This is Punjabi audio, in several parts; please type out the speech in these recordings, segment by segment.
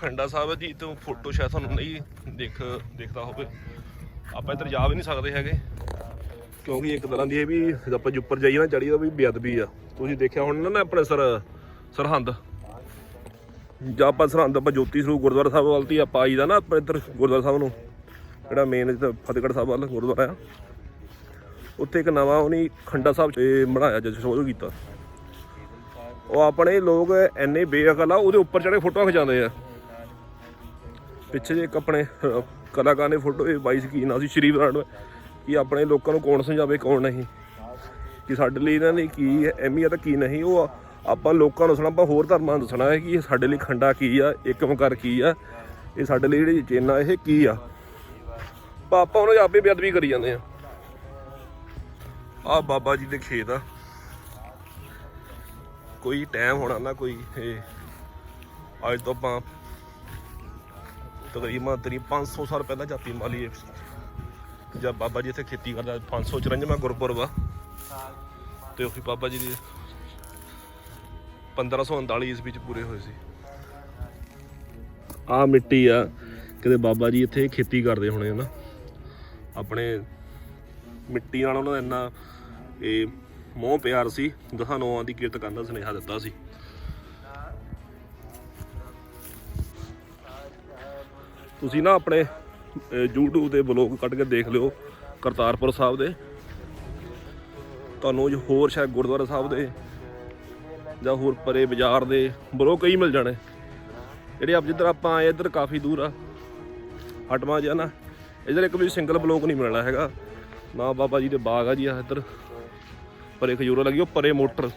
ਖੰਡਾ ਸਾਹਿਬ ਜੀ, ਤੋਂ ਫੋਟੋ ਸ਼ਾਇਦ ਤੁਹਾਨੂੰ ਨਹੀਂ ਦੇਖ, ਦੇਖਦਾ ਹੋਵੇ। ਆਪਾਂ ਇੱਧਰ ਜਾ ਵੀ ਨਹੀਂ ਸਕਦੇ ਹੈਗੇ। ਕਿਉਂਕਿ ਇੱਕ ਤਰ੍ਹਾਂ ਦੀ ਇਹ ਵੀ ਆਪਾਂ ਉੱਪਰ ਜਾਈਏ ਨਾ ਚੜੀਏ ਤਾਂ ਵੀ ਬੇਅਦਬੀ ਆ। ਤੁਸੀਂ ਦੇਖਿਆ ਹੁਣ ਨਾ ਆਪਣੇ ਸਰ, ਸਰਹੰਦ। ਜਾਂ ਆਪਾਂ ਸਰਹੰਦ, ਆਪਾਂ ਜੋਤੀ ਸਰੂਪ ਗੁਰਦੁਆਰਾ ਸਾਹਿਬ ਵੱਲ ਤੀ ਆਪਾਂ ਆਈਦਾ ਨਾ ਆਪਣੇ ਇੱਧਰ ਗੁਰਦੁਆਰਾ ਸਾਹਿਬ ਨੂੰ। ਜਿਹੜਾ ਮੇਨ ਜਿੱਥੇ ਫਤਿਹਗੜ੍ਹ ਸਾਹਿਬ ਵੱਲ ਗੁਰਦੁਆਰਾ ਆ। ਉੱਥੇ ਇੱਕ ਨਵਾਂ ਉਹਨੇ ਖੰਡਾ ਸਾਹਿਬ 'ਚ ਬਣਾਇਆ ਜਦ ਸ਼ੋਅ ਕੀਤਾ। ਉਹ ਆਪਣੇ ਲੋਕ ਐਨੇ ਬੇਅਕਲ ਆ, ਉਹਦੇ ਉੱਪਰ ਚੜੇ ਫੋਟੋਆਂ ਖਿਚਾਉਂਦੇ ਆ। ਪਿੱਛੇ ਜੇ ਇੱਕ ਆਪਣੇ ਕਲਾਕਾਰ ਨੇ ਫੋਟੋ ਇਹ ਬਾਈ ਕੀ ਨਾ ਸੀ ਸ਼੍ਰੀ ਬਰਾੜ ਕਿ ਆਪਣੇ ਲੋਕਾਂ ਨੂੰ ਕੌਣ ਸਮਝਾਵੇ, ਕੌਣ ਨਹੀਂ। ਕਿ ਸਾਡੇ ਲਈ ਇਹਨਾਂ ਦੀ ਕੀ ਹੈ, ਅਹਿਮੀਅਤ ਕੀ ਨਹੀਂ, ਉਹ ਆਪਾਂ ਲੋਕਾਂ ਨੂੰ ਦੱਸਣਾ, ਆਪਾਂ ਹੋਰ ਧਰਮਾਂ ਨੂੰ ਦੱਸਣਾ ਹੈ ਕਿ ਇਹ ਸਾਡੇ ਲਈ ਖੰਡਾ ਕੀ ਆ, ਇੱਕ ਓਂਕਾਰ ਕੀ ਆ, ਇਹ ਸਾਡੇ ਲਈ ਜਿਹੜੀ ਚੇਨਾ ਇਹ ਕੀ ਆ। ਪਰ ਆਪਾਂ ਉਹਨਾਂ ਦੀ ਆਪੇ ਬੇਅਦਬੀ ਕਰੀ ਜਾਂਦੇ ਆ। ਆ ਬਾਬਾ ਜੀ ਦੇ ਖੇਤ ਆ। ਕੋਈ ਟਾਈਮ ਹੋਣਾ ਨਾ, ਕੋਈ ਇਹ, ਅੱਜ ਤੋਂ ਆਪਾਂ ਤਕਰੀਬਨ ਤਰੀ 500 ਸਾਲ ਪਹਿਲਾਂ ਜਾਤੀ ਮਾਲੀ ਜਦ ਬਾਬਾ ਜੀ ਇੱਥੇ ਖੇਤੀ ਕਰਦਾ 554ਵਾਂ ਗੁਰਪੁਰਬ ਆ। ਤੇ ਉਹੀ ਬਾਬਾ ਜੀ ਦੀ 1539 ਈਸਵੀ ਚ ਪੂਰੇ ਹੋਏ ਸੀ। ਆ ਮਿੱਟੀ ਆ, ਕਿਤੇ ਬਾਬਾ ਜੀ ਇੱਥੇ ਖੇਤੀ ਕਰਦੇ ਹੋਣੇ ਨਾ ਆਪਣੇ ਮਿੱਟੀ ਨਾਲ ਉਹਨਾਂ ਦਾ ਇੰਨਾ ਇਹ ਮੋਹ ਪਿਆਰ ਸੀ, ਦਸਾਂ ਨੌਆਂ ਦੀ ਕਿਰਤ ਕਰਨ ਦਾ ਸੁਨੇਹਾ ਦਿੱਤਾ ਸੀ। ਤੁਸੀਂ ਨਾ ਆਪਣੇ ਅਹ, YouTube ਤੇ ਬਲੌਗ ਕੱਢ ਕੇ ਦੇਖ ਲਿਓ ਕਰਤਾਰਪੁਰ ਸਾਹਿਬ ਦੇ। ਤੁਹਾਨੂੰ ਜੋ ਹੋਰ ਸ਼ਾਇਦ ਗੁਰਦੁਆਰਾ ਸਾਹਿਬ ਦੇ ਜਾਂ ਹੋਰ ਪਰੇ ਬਾਜ਼ਾਰ ਦੇ ਬਲੌਗ ਕਈ ਮਿਲ ਜਾਣੇ। ਜਿਹੜੇ ਆਪ ਜਿੱਧਰ ਆਪਾਂ ਆਏ ਇੱਧਰ ਕਾਫੀ ਦੂਰ ਆ। ਹਟਵਾ ਜਿਹਾ ਨਾ। ਇੱਧਰ ਇੱਕ ਵੀ ਸਿੰਗਲ ਬਲੌਗ ਨਹੀਂ ਮਿਲਣਾ ਹੈਗਾ। ਨਾ ਬਾਬਾ ਜੀ ਦੇ ਬਾਗ ਆ ਜੀ ਆ ਇੱਧਰ। ਪਰੇ ਖਜੂਰਾ ਲੱਗੀ ਉਹ ਪਰੇ ਮੋਟਰ।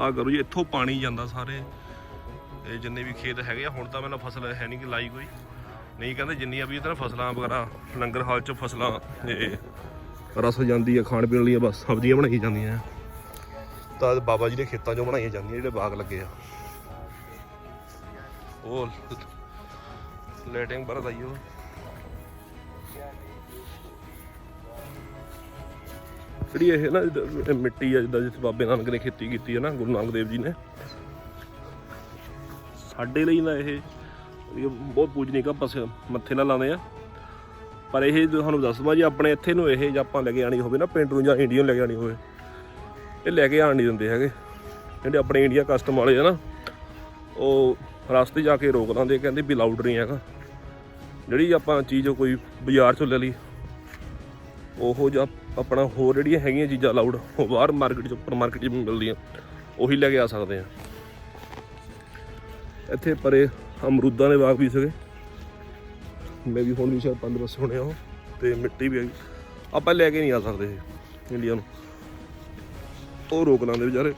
ਆ ਕਰੋ ਜੀ, ਇੱਥੋਂ ਪਾਣੀ ਜਾਂਦਾ ਸਾਰੇ। ਇਹ ਜਿੰਨੇ ਵੀ ਖੇਤ ਹੈਗੇ ਆ, ਹੁਣ ਤਾਂ ਮੈਨੂੰ ਫਸਲ ਹੈ ਨਹੀਂ ਕਿ ਲਾਈ ਕੋਈ। ਨਹੀਂ ਕਹਿੰਦੇ ਜਿੰਨੀਆਂ ਵੀ ਇਧਰ ਫਸਲਾਂ ਵਗੈਰਾ, ਲੰਗਰ ਹਾਲ ਚ ਫਸਲਾਂ, ਇਹ ਰਸ ਜਾਂਦੀ ਆ, ਖਾਣ ਪੀਣ ਵਾਲੀਆਂ ਬਸ ਸਬਜ਼ੀਆਂ ਬਣਾਈ ਜਾਂਦੀਆਂ। ਤਾਂ ਬਾਬਾ ਜੀ ਦੇ ਖੇਤਾਂ 'ਚੋਂ ਬਣਾਈਆਂ ਜਾਂਦੀਆਂ, ਜਿਹੜੇ ਬਾਗ ਲੱਗੇ ਆ। ਉਹ ਲੈਟਿੰਗ ਬਰਦ ਆਈ ਉਹ ਜਿਹੜੀ ਇਹ ਨਾ ਜਿੱਦਾਂ ਮਿੱਟੀ ਆ, ਜਿੱਦਾਂ ਜਿਸ ਬਾਬੇ ਨਾਨਕ ਨੇ ਖੇਤੀ ਕੀਤੀ ਹੈ ਨਾ, ਗੁਰੂ ਨਾਨਕ ਦੇਵ ਜੀ ਨੇ। ਸਾਡੇ ਲਈ ਨਾ ਇਹ ਬਹੁਤ ਪੂਜਨੀਕ ਆ, ਬਸ ਮੱਥੇ ਨਾਲ ਲਾਉਂਦੇ ਆ। ਪਰ ਇਹ ਜੋ ਤੁਹਾਨੂੰ ਦੱਸਦਾ ਜੀ, ਆਪਣੇ ਇੱਥੇ ਨੂੰ ਇਹ ਜੇ ਆਪਾਂ ਲੈ ਕੇ ਆਣੀ ਹੋਵੇ ਨਾ, ਪਿੰਡ ਨੂੰ ਜਾਂ ਇੰਡੀਆ ਨੂੰ ਲੈ ਕੇ ਆਣੀ ਹੋਵੇ, ਇਹ ਲੈ ਕੇ ਆਣ ਨਹੀਂ ਦਿੰਦੇ ਹੈਗੇ। ਜਿਹੜੇ ਆਪਣੇ ਇੰਡੀਆ ਕਸਟਮ ਵਾਲੇ ਆ ਨਾ, ਉਹ ਰਸਤੇ ਜਾ ਕੇ ਰੋਕ ਲਾਂਦੇ ਕਹਿੰਦੇ ਵੀ ਲਾਊਡ ਨਹੀਂ ਹੈਗਾ। ਜਿਹੜੀ ਆਪਾਂ ਚੀਜ਼ ਕੋਈ ਬਾਜ਼ਾਰ ਚੋਂ ਲੈ ਲਈ, ਉਹ ਜਾਂ ਆਪਣਾ ਹੋਰ ਜਿਹੜੀਆਂ ਹੈਗੀਆਂ ਚੀਜ਼ਾਂ ਲਾਊਡ ਉਹ ਬਾਹਰ ਮਾਰਕੀਟ ਚ ਉੱਪਰ ਮਾਰਕੀਟ 'ਚ ਮਿਲਦੀਆਂ। ਉਹੀ ਲੈ ਕੇ ਆ ਸਕਦੇ ਆ। ਇੱਥੇ ਪਰੇ ਅਮਰੂਦਾਂ ਦੇ ਬਾਗ ਵੀ ਸੀਗੇ। ਮੈਂ ਵੀ ਹੁਣ ਵੀ ਸ਼ਾਇਦ ਪੰਜ ਪਾਸੇ ਹੋਣੇ ਆ ਉਹ ਤੇ ਮਿੱਟੀ ਵੀ ਹੈਗੀ। ਆਪਾਂ ਲੈ ਕੇ ਨਹੀਂ ਆ ਸਕਦੇ ਇੰਡੀਆ ਨੂੰ। ਉਹ ਰੋਕ ਲਾਂਦੇ ਵਿਚਾਰੇ।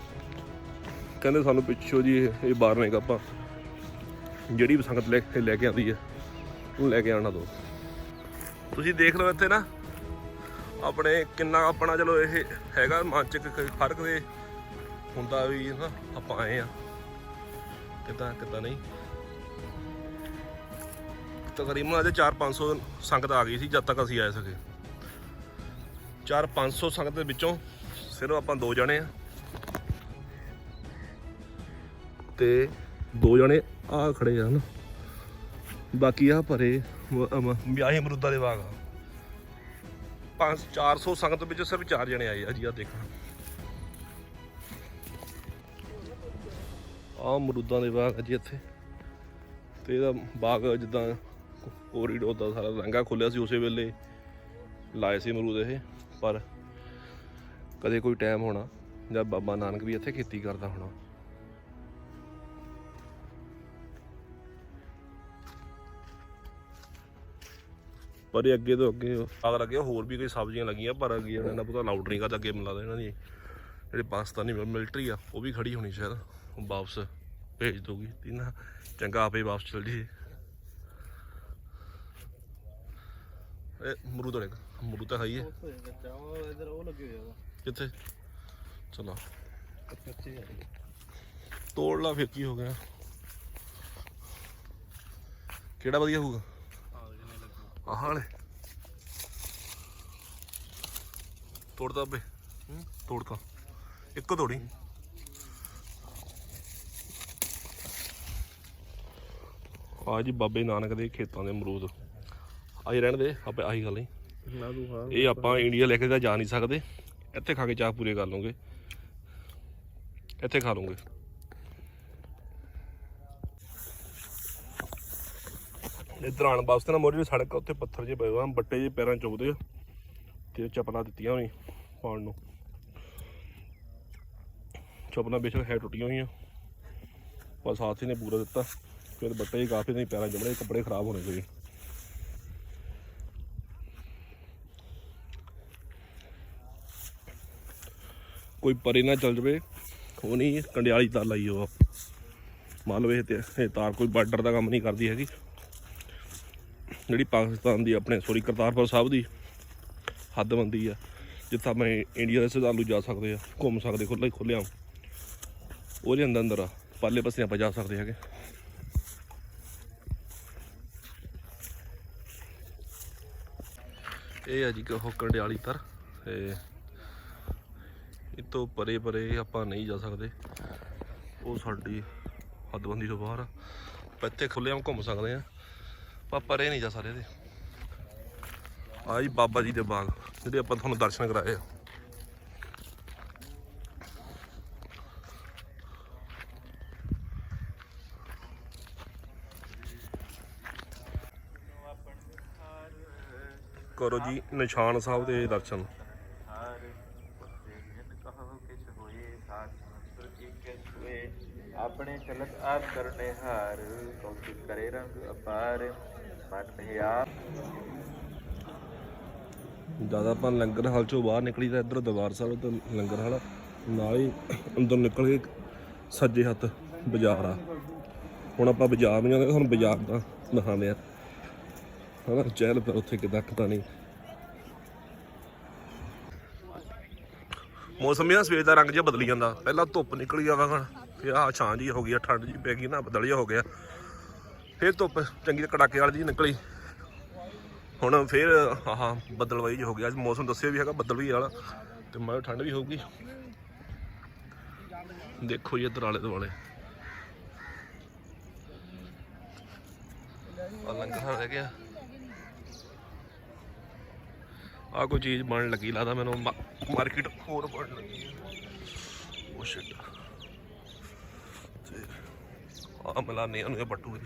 ਕਹਿੰਦੇ ਸਾਨੂੰ ਪਿੱਛੋਂ ਜੀ ਇਹ ਬਾਹਰ ਨੇ ਆਪਾਂ। ਜਿਹੜੀ ਵੀ ਸੰਗਤ ਲੈ ਲੈ ਕੇ ਆਉਂਦੀ ਹੈ, ਉਹ ਲੈ ਕੇ ਆਣਾ ਦੋ। ਤੁਸੀਂ ਦੇਖ ਲਓ ਇੱਥੇ ਨਾ ਆਪਣੇ ਕਿੰਨਾ ਆਪਣਾ ਚਲੋ ਇਹ ਹੈਗਾ ਮਾਨਸਿਕ ਕ- ਫ਼ਰਕ ਦੇ ਹੁੰਦਾ ਵੀ ਨਾ ਆਪਾਂ ਆਏ ਆ ਕਿੱਦਾਂ ਕਿੱਦਾਂ ਨਹੀਂ। ਤਕਰੀਬਨ ਅਜੇ 4-500 ਸੰਗਤ ਆ ਗਈ ਸੀ ਜਦ ਤੱਕ ਅਸੀਂ ਆਏ ਸਕੇ 4-500 ਸੰਗਤ ਦੇ ਵਿੱਚੋਂ ਸਿਰਫ ਆਪਾਂ ਦੋ ਜਣੇ ਆ। ਤੇ ਦੋ ਜਣੇ ਆ ਖੜੇ ਆ ਨਾ ਬਾਕੀ ਆ ਭਰੇ ਵ- ਅਮ, ਵਿਆਹੇ ਅਮਰੂਦਾਂ ਦੇ ਬਾਗ ਆ। 5 400 ਸੰਗਤ ਵਿੱਚ ਸਿਰਫ ਚਾਰ ਜਣੇ ਆਏ ਆ ਜੀ ਆ ਦੇਖੋ। ਆ ਮਰੂਦਾਂ ਦੇ ਬਾਗ ਆ ਜੀ ਇੱਥੇ। ਤੇ ਇਹਦਾ ਬਾਗ ਜਿੱਦਾਂ ਕੋਰੀਡੋਰ ਦਾ ਸਾਰਾ ਲੰਗਾ ਖੁੱਲਿਆ ਸੀ ਉਸੇ ਵੇਲੇ। ਲਾਏ ਸੀ ਮਰੂਦ ਇਹ, ਪਰ ਕਦੇ ਕੋਈ ਟਾਈਮ ਹੋਣਾ ਜਾਂ ਬਾਬਾ ਨਾਨਕ ਵੀ ਇੱਥੇ ਖੇਤੀ ਕਰਦਾ ਹੋਣਾ। ਪਰ ਇਹ ਅੱਗੇ ਤੋਂ ਅੱਗੇ ਆਗ ਲੱਗੇ ਹੋਰ ਵੀ ਕੋਈ ਸਬਜ਼ੀਆਂ ਲੱਗੀਆਂ ਪਰ ਅੱਗੇ ਇਹਨਾਂ ਦਾ ਪਤਾ ਲਾਊਡ ਨਹੀਂ ਕਰਦਾ ਅੱਗੇ ਮਿਲਾ ਇਹਨਾਂ ਦੀ। ਜਿਹੜੇ ਪਾਕਿਸਤਾਨੀ ਮਿਲਟਰੀ ਆ ਉਹ ਵੀ ਖੜੀ ਹੋਣੀ ਸ਼ਾਇਦ ਉਹ ਵਾਪਸ ਭੇਜ ਦੋਗੀ ਤਿੰਨਾ ਚੰਗਾ ਆਪੇ ਵਾਪਸ ਚਲ ਜੀ ਇਹ ਮਰੂਦ ਰੇਗਾ ਮਰੂਦ ਤਾਂ ਹੈ ਹੀ ਹੈ। ਇਧਰ ਉਹ ਲੱਗੇ ਹੋਏ ਆ ਕਿੱਥੇ? ਚਲੋ। ਤੋੜ ਲਾ ਫਿਰ ਕੀ ਹੋ ਗਿਆ? ਕਿਹੜਾ ਵਧੀਆ ਹੋਊਗਾ? ਆਹ ਵਾਲੇ ਤੋੜਦਾ ਬੇ ਤੋੜਤਾ ਇੱਕੋ ਤੋੜੀ। ਆ ਜੀ ਬਾਬੇ ਨਾਨਕ ਦੇ ਖੇਤਾਂ ਦੇ ਅਮਰੂਦ। ਆਈ ਰਹਿਣ ਦੇ ਆਪੇ ਆਹੀ ਗੱਲ ਨਹੀਂ ਇਹ ਆਪਾਂ ਇੰਡੀਆ ਲੈ ਕੇ ਤਾਂ ਜਾ ਨਹੀਂ ਸਕਦੇ। ਇੱਥੇ ਖਾ ਕੇ ਚਾਹ ਪੂਰੇ ਕਰ ਲਵਾਂਗੇ ਇੱਥੇ ਖਾ ਲਵਾਂਗੇ ਇਧਰ ਆਣ ਵਾਸਤੇ ਨਾ ਮੋਰੀ ਸੜਕ ਆ, ਉੱਥੇ ਪੱਥਰ ਜੇ ਪਏ ਹੋਏ ਆ ਬੱਟੇ ਜੇ ਪੈਰਾਂ 'ਚ ਚੁੱਭਦੇ ਆ। ਤੇ ਚੱਪਲਾਂ ਦਿੱਤੀਆਂ ਹੋਈ ਪਾਉਣ ਨੂੰ। ਚੱਪਲਾਂ ਬੇਸ਼ੱਕ ਹੈ ਟੁੱਟੀਆਂ ਹੋਈਆਂ। ਪਰ ਸਾਥੀ ਨੇ ਪੂਰਾ ਦਿੱਤਾ। ਫਿਰ ਬੱਟੇ ਹੀ ਕਾਫੀ ਨਹੀਂ ਪੈਰਾਂ 'ਚ ਜਮੜੇ ਕੱਪੜੇ ਖਰਾਬ ਹੋਣੇ ਕੋਈ ਕੋਈ ਪਰੇ ਨਾ ਚੱਲ ਜਵੇ ਉਹ ਨਹੀਂ ਕੰਡਿਆਲੀ ਤਾਰ ਲਾਈ ਉਹ। ਮੰਨ ਲਓ ਤੇ ਇਹ ਤਾਰ ਕੋਈ ਬਾਰਡਰ ਦਾ ਕੰਮ ਨਹੀਂ ਕਰਦੀ ਹੈਗੀ। ਜਿਹੜੀ ਪਾਕਿਸਤਾਨ ਦੀ ਆਪਣੇ ਸੋਰੀ ਕਰਤਾਰਪੁਰ ਸਾਹਿਬ ਦੀ ਹੱਦਬੰਦੀ ਆ, ਜਿੱਥੇ ਆਪਾਂ ਇੰਡੀਆ ਦੇ ਸ਼ਰਧਾਲੂ ਜਾ ਸਕਦੇ ਆ, ਘੁੰਮ ਸਕਦੇ, ਖੁੱਲ੍ਹਾ ਹੀ ਖੁੱਲਿਆ ਉਹਦੇ ਅੰਦਰ ਅੰਦਰ ਆ, ਪਰਲੇ ਪਾਸੇ ਆਪਾਂ ਜਾ ਸਕਦੇ ਹੈਗੇ। ਇਹ ਆ ਜੀ ਕਿ ਉਹ ਕੰਡਿਆਲੀ ਤਰ ਤੇ ਇਹ ਪਰੇ ਪਰੇ ਆਪਾਂ ਨਹੀਂ ਜਾ ਸਕਦੇ। ਉਹ ਸਾਡੀ ਹੱਦਬੰਦੀ ਤੋਂ ਬਾਹਰ ਆ। ਆਪਾਂ ਇੱਥੇ ਖੁੱਲ੍ਹੇਆਮ ਘੁੰਮ ਸਕਦੇ ਆ। ਪਰ ਪਰੇ ਨਹੀਂ ਜਾ ਸਕਦੇ ਇਹਦੇ। ਆ ਜੀ ਬਾਬਾ ਜੀ ਦੇ ਬਾਗ, ਜਿਹੜੇ ਆਪਾਂ ਤੁਹਾਨੂੰ ਦਰਸ਼ਨ ਕਰਾਏ ਆ। ਕਰੋ ਜੀ ਨਿਸ਼ਾਨ ਸਾਹਿਬ ਦੇ ਦਰਸ਼ਨ ਹਾਰ ਜਿਨ ਕਹੋ ਕਿਛ ਹੋਏ ਸਾਥ ਮੰਤਰ ਏਕੈ ਸੋਏ ਆਪਣੇ ਚਲਤ ਆਪ ਕਰਨੇ ਹਾਰ ਕੌਤਿਕ ਕਰੇ ਰੰਗ ਅਪਾਰ, ਮਨ ਹਿਆ ਜ਼ਿਆਦਾ ਆਪਾਂ ਲੰਗਰ ਹਾਲ ਚੋਂ ਬਾਹਰ ਨਿਕਲੀ ਤਾਂ ਇੱਧਰ ਦਰਬਾਰ ਸਾਹਿਬ ਤੋਂ ਲੰਗਰ ਹਾਲ ਨਾਲ ਹੀ ਅੰਦਰ ਨਿਕਲ ਕੇ ਸੱਜੇ ਹੱਥ ਬਾਜ਼ਾਰ ਆ। ਹੁਣ ਆਪਾਂ ਬਾਜ਼ਾਰ ਨਹੀਂ ਜਾਂਦੇ ਤੁਹਾਨੂੰ ਬਾਜ਼ਾਰ ਦਾ ਦਿਖਾਉਂਦੇ ਆ। ਹਨਾ, ਚਹਿਲ ਪਰ ਉੱਥੇ ਕਿਦਾਂ ਕਿਦਾਂ ਨਹੀਂ। ਮੌਸਮ ਇਹ ਸਵੇਰ ਦਾ ਰੰਗ ਜਿਹਾ ਬਦਲੀ ਜਾਂਦਾ, ਪਹਿਲਾਂ ਧੁੱਪ ਨਿਕਲੀ ਆਵਾਂਗਾ ਫਿਰ ਆਹ ਛਾਂ ਜੀ ਹੋ ਗਈ ਆ, ਠੰਡ ਜੀ ਪੈ ਗਈ ਨਾ, ਬਦਲ ਜਿਹਾ ਹੋ ਗਿਆ। ਫਿਰ ਧੁੱਪ ਚੰਗੀ ਕੜਾਕੇ ਵਾਲੀ ਜੀ ਨਿਕਲੀ। ਹੁਣ ਫਿਰ, ਆਹ, ਬਦਲਵਾਈ ਜਿਹਾ ਹੋ ਗਿਆ ਅੱਜ ਮੌਸਮ ਦੱਸਿਆ ਵੀ ਹੈਗਾ ਬੱਦਲ ਵਾਲਾ, ਤੇ ਮੈਂ ਠੰਡ ਵੀ ਹੋਊਗੀ ਦੇਖੋ ਜੀ ਇੱਧਰ ਆਲੇ ਦੁਆਲੇ। ਆ ਲੰਗਰ ਰਹਿ ਗਿਆ। ਆ ਕੋਈ ਚੀਜ਼ ਬਣਨ ਲੱਗੀ, ਲੱਗਦਾ ਮੈਨੂੰ ਮਾਰਕੀਟ ਹੋਰ ਬਣਨ ਲੱਗੀ। ਉਹ ਸ਼ਿਟ ਆ ਮਲਾਨੇ ਨੂੰ ਇਹ ਬੱਟੂ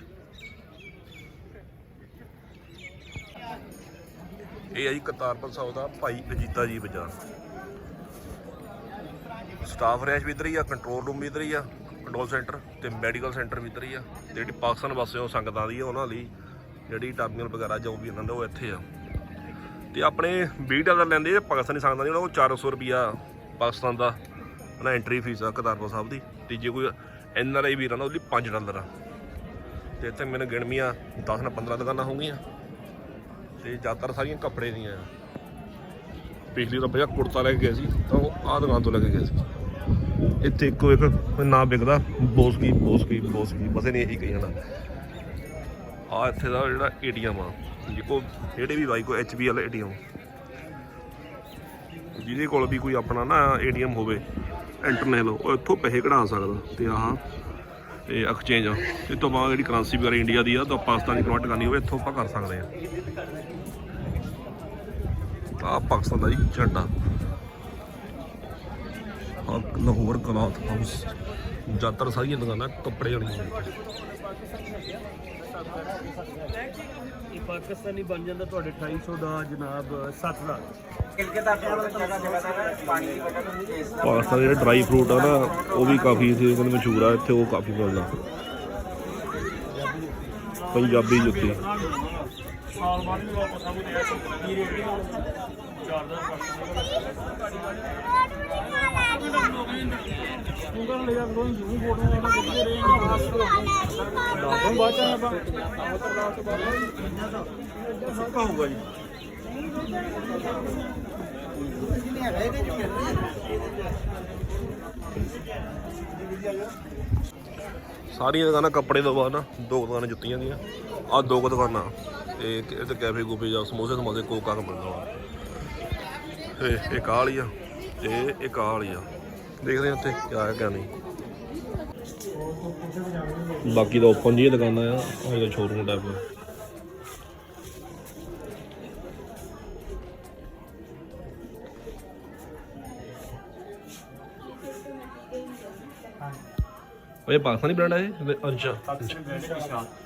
ਇਹ ਹੈ ਜੀ ਕਰਤਾਰਪੁਰ ਸਾਹਿਬ ਦਾ ਭਾਈ ਅਜੀਤਾ ਜੀ ਬਾਜ਼ਾਰ। ਸਟਾਫ ਰੈਸ਼ ਵੀ ਇੱਧਰ ਹੀ ਆ ਕੰਟਰੋਲ ਰੂਮ ਵੀ ਇੱਧਰ ਹੀ ਆ ਕੰਟਰੋਲ ਸੈਂਟਰ ਤੇ ਮੈਡੀਕਲ ਸੈਂਟਰ ਵੀ ਇੱਧਰ ਹੀ ਆ। ਤੇ ਜਿਹੜੀ ਪਾਕਿਸਤਾਨ ਵਾਸੀਆਂ ਸੰਗਤਾਂ ਦੀ ਆ, ਉਹਨਾਂ ਲਈ ਜਿਹੜੀ ਟਰਮੀਨਲ ਵਗੈਰਾ ਜੋ ਵੀ ਇਹਨਾਂ ਦਾ ਉਹ ਇੱਥੇ ਆ। ਤੇ ਆਪਣੇ 20 ਡਾਲਰ ਲੈਂਦੇ ਆ, ਪਾਕਿਸਤਾਨੀ ਸੰਗਤਾਂ ਦੀ, ਉਹਨਾਂ ਕੋਲ 400 ਰੁਪਿਆ ਪਾਕਿਸਤਾਨ ਦਾ, ਉਹਨਾਂ ਐਂਟਰੀ ਫੀਸ ਆ ਕਰਤਾਰਪੁਰ ਸਾਹਿਬ ਦੀ। ਤੇ ਜੇ ਕੋਈ ਐਨ ਆਰ ਆਈ ਵੀਰਾਂ ਦਾ ਉਹਦੀ 5 ਡਾਲਰ। ਆ ਤੇ ਇੱਥੇ ਮੈਨੂੰ ਗਿਣਵੀਆਂ 10 ਨਾ 15 ਦੁਕਾਨਾਂ ਹੋਣਗੀਆਂ। ਤੇ ਜ਼ਿਆਦਾਤਰ ਸਾਰੀਆਂ ਕੱਪੜੇ ਦੀਆਂ ਆ। ਪਿਛਲੀ ਵਾਰ ਭਈਆ ਕੁੜਤਾ ਲੈ ਕੇ ਗਏ ਸੀ, ਤਾਂ ਉਹ ਆਹ ਦੁਕਾਨ ਤੋਂ ਲੈ ਕੇ ਗਏ ਸੀ। ਇੱਥੇ ਇੱਕੋ ਇੱਕ ਨਾਂ ਵਿਕਦਾ, ਬੋਸਕੀ ਬੋਸਕੀ ਬੋਸਕੀ, ਬਸ ਇਹਨੇ ਇਹੀ ਕਹੀ ਜਾਣਾ। ਆ ਇੱਥੇ ਦਾ ਜਿਹੜਾ ਏਟੀਐਮ ਆ ਜਿਹਕੋ ਜਿਹੜੇ ਵੀ ਬਾਈ ਕੋ ਐਚਬੀ ਵਾਲਾ ਏਟੀਐਮ। ਜਿਹਦੇ ਕੋਲ ਵੀ ਕੋਈ ਆਪਣਾ ਨਾ ਏਟੀਐਮ ਹੋਵੇ ਇੰਟਰਨੈਲ ਉਹ ਇੱਥੋਂ ਪੈਸੇ ਕਢਾ ਸਕਦਾ ਤੇ ਆਹ ਇਹ ਐਕਸਚੇਂਜ ਇਹ ਤੋਂ ਬਾਅਦ ਜਿਹੜੀ ਕਰੰਸੀ ਵਗੈਰਾ ਇੰਡੀਆ ਦੀ ਆ, ਤਾਂ ਪਾਕਿਸਤਾਨ ਦੀ ਕਨਵਰਟ ਕਰਨੀ ਹੋਵੇ, ਇੱਥੋਂ ਆਪਾਂ ਕਰ ਸਕਦੇ ਆ। ਆ ਪਾਕਿਸਤਾਨ ਦਾ ਜੀ ਝੰਡਾ। ਆ ਲਾਹੌਰ ਕਲਾਥ ਹਾਊਸ ਜ਼ਿਆਦਾਤਰ ਸਾਰੀਆਂ ਦੁਕਾਨਾਂ ਕੱਪੜੇ ਵਾਲੀਆਂ ਪਾਕਿਸਤਾਨੀ ਬਣ ਜਾਂਦਾ ਤੁਹਾਡੇ 250 ਦਾ ਜਨਾਬ 7 ਦਾ ਪਾਕਿਸਤਾਨ ਦੇ ਜਿਹੜੇ ਡਰਾਈ ਫਰੂਟ ਆ ਨਾ ਉਹ ਵੀ ਕਾਫੀ ਕਹਿੰਦੇ ਮਸ਼ਹੂਰ ਆ ਇੱਥੇ ਉਹ ਕਾਫੀ ਮਿਲਦਾ। ਪੰਜਾਬੀ ਜੁੱਤੀ। ਸਾਲ ਬਾਅਦ ਵੀ ਵਾਪਸ ਆਉਂਦੇ ਆ ਹੋਊਗਾ ਜੀ ਸਾਰੀਆਂ ਦੁਕਾਨਾਂ ਕੱਪੜੇ ਤੋਂ ਬਾਅਦ ਨਾ, ਦੋ ਦੁਕਾਨਾਂ ਜੁੱਤੀਆਂ ਦੀਆਂ। ਆ ਦੋ ਕੁ ਦੁਕਾਨਾਂ। ਤੇ ਇੱਕ ਇਹ ਕੈਫੇ ਗੂਫੇ ਜਾਂ ਸਮੋਸੇ ਸਮੋਸੇ ਕੋਕਾ ਕ ਮਿਲਦਾ ਵਾ ਇਹ ਇੱਕ ਆ। ਤੇ ਇੱਕ ਆਲੀ ਆ। ਦੇਖਦੇ ਆ ਉੱਤੇ ਕੀ ਆ ਗਿਆ ਨਹੀਂ। ਬਾਕੀ ਤਾਂ ਓਪਨ ਜੀ ਦੁਕਾਨਾਂ ਆ ਇਹ ਤਾਂ ਸ਼ੋਰੂਮ ਟਾਈਪ ਆ। ਉਹ ਇਹ ਪਾਕਿਸਤਾਨੀ ਬ੍ਰਾਂਡ ਹੈ ਇਹ? ਅੱਛਾ। ਪਾਕਿਸਤਾਨੀ ਬ੍ਰਾਂਡ ਹੈ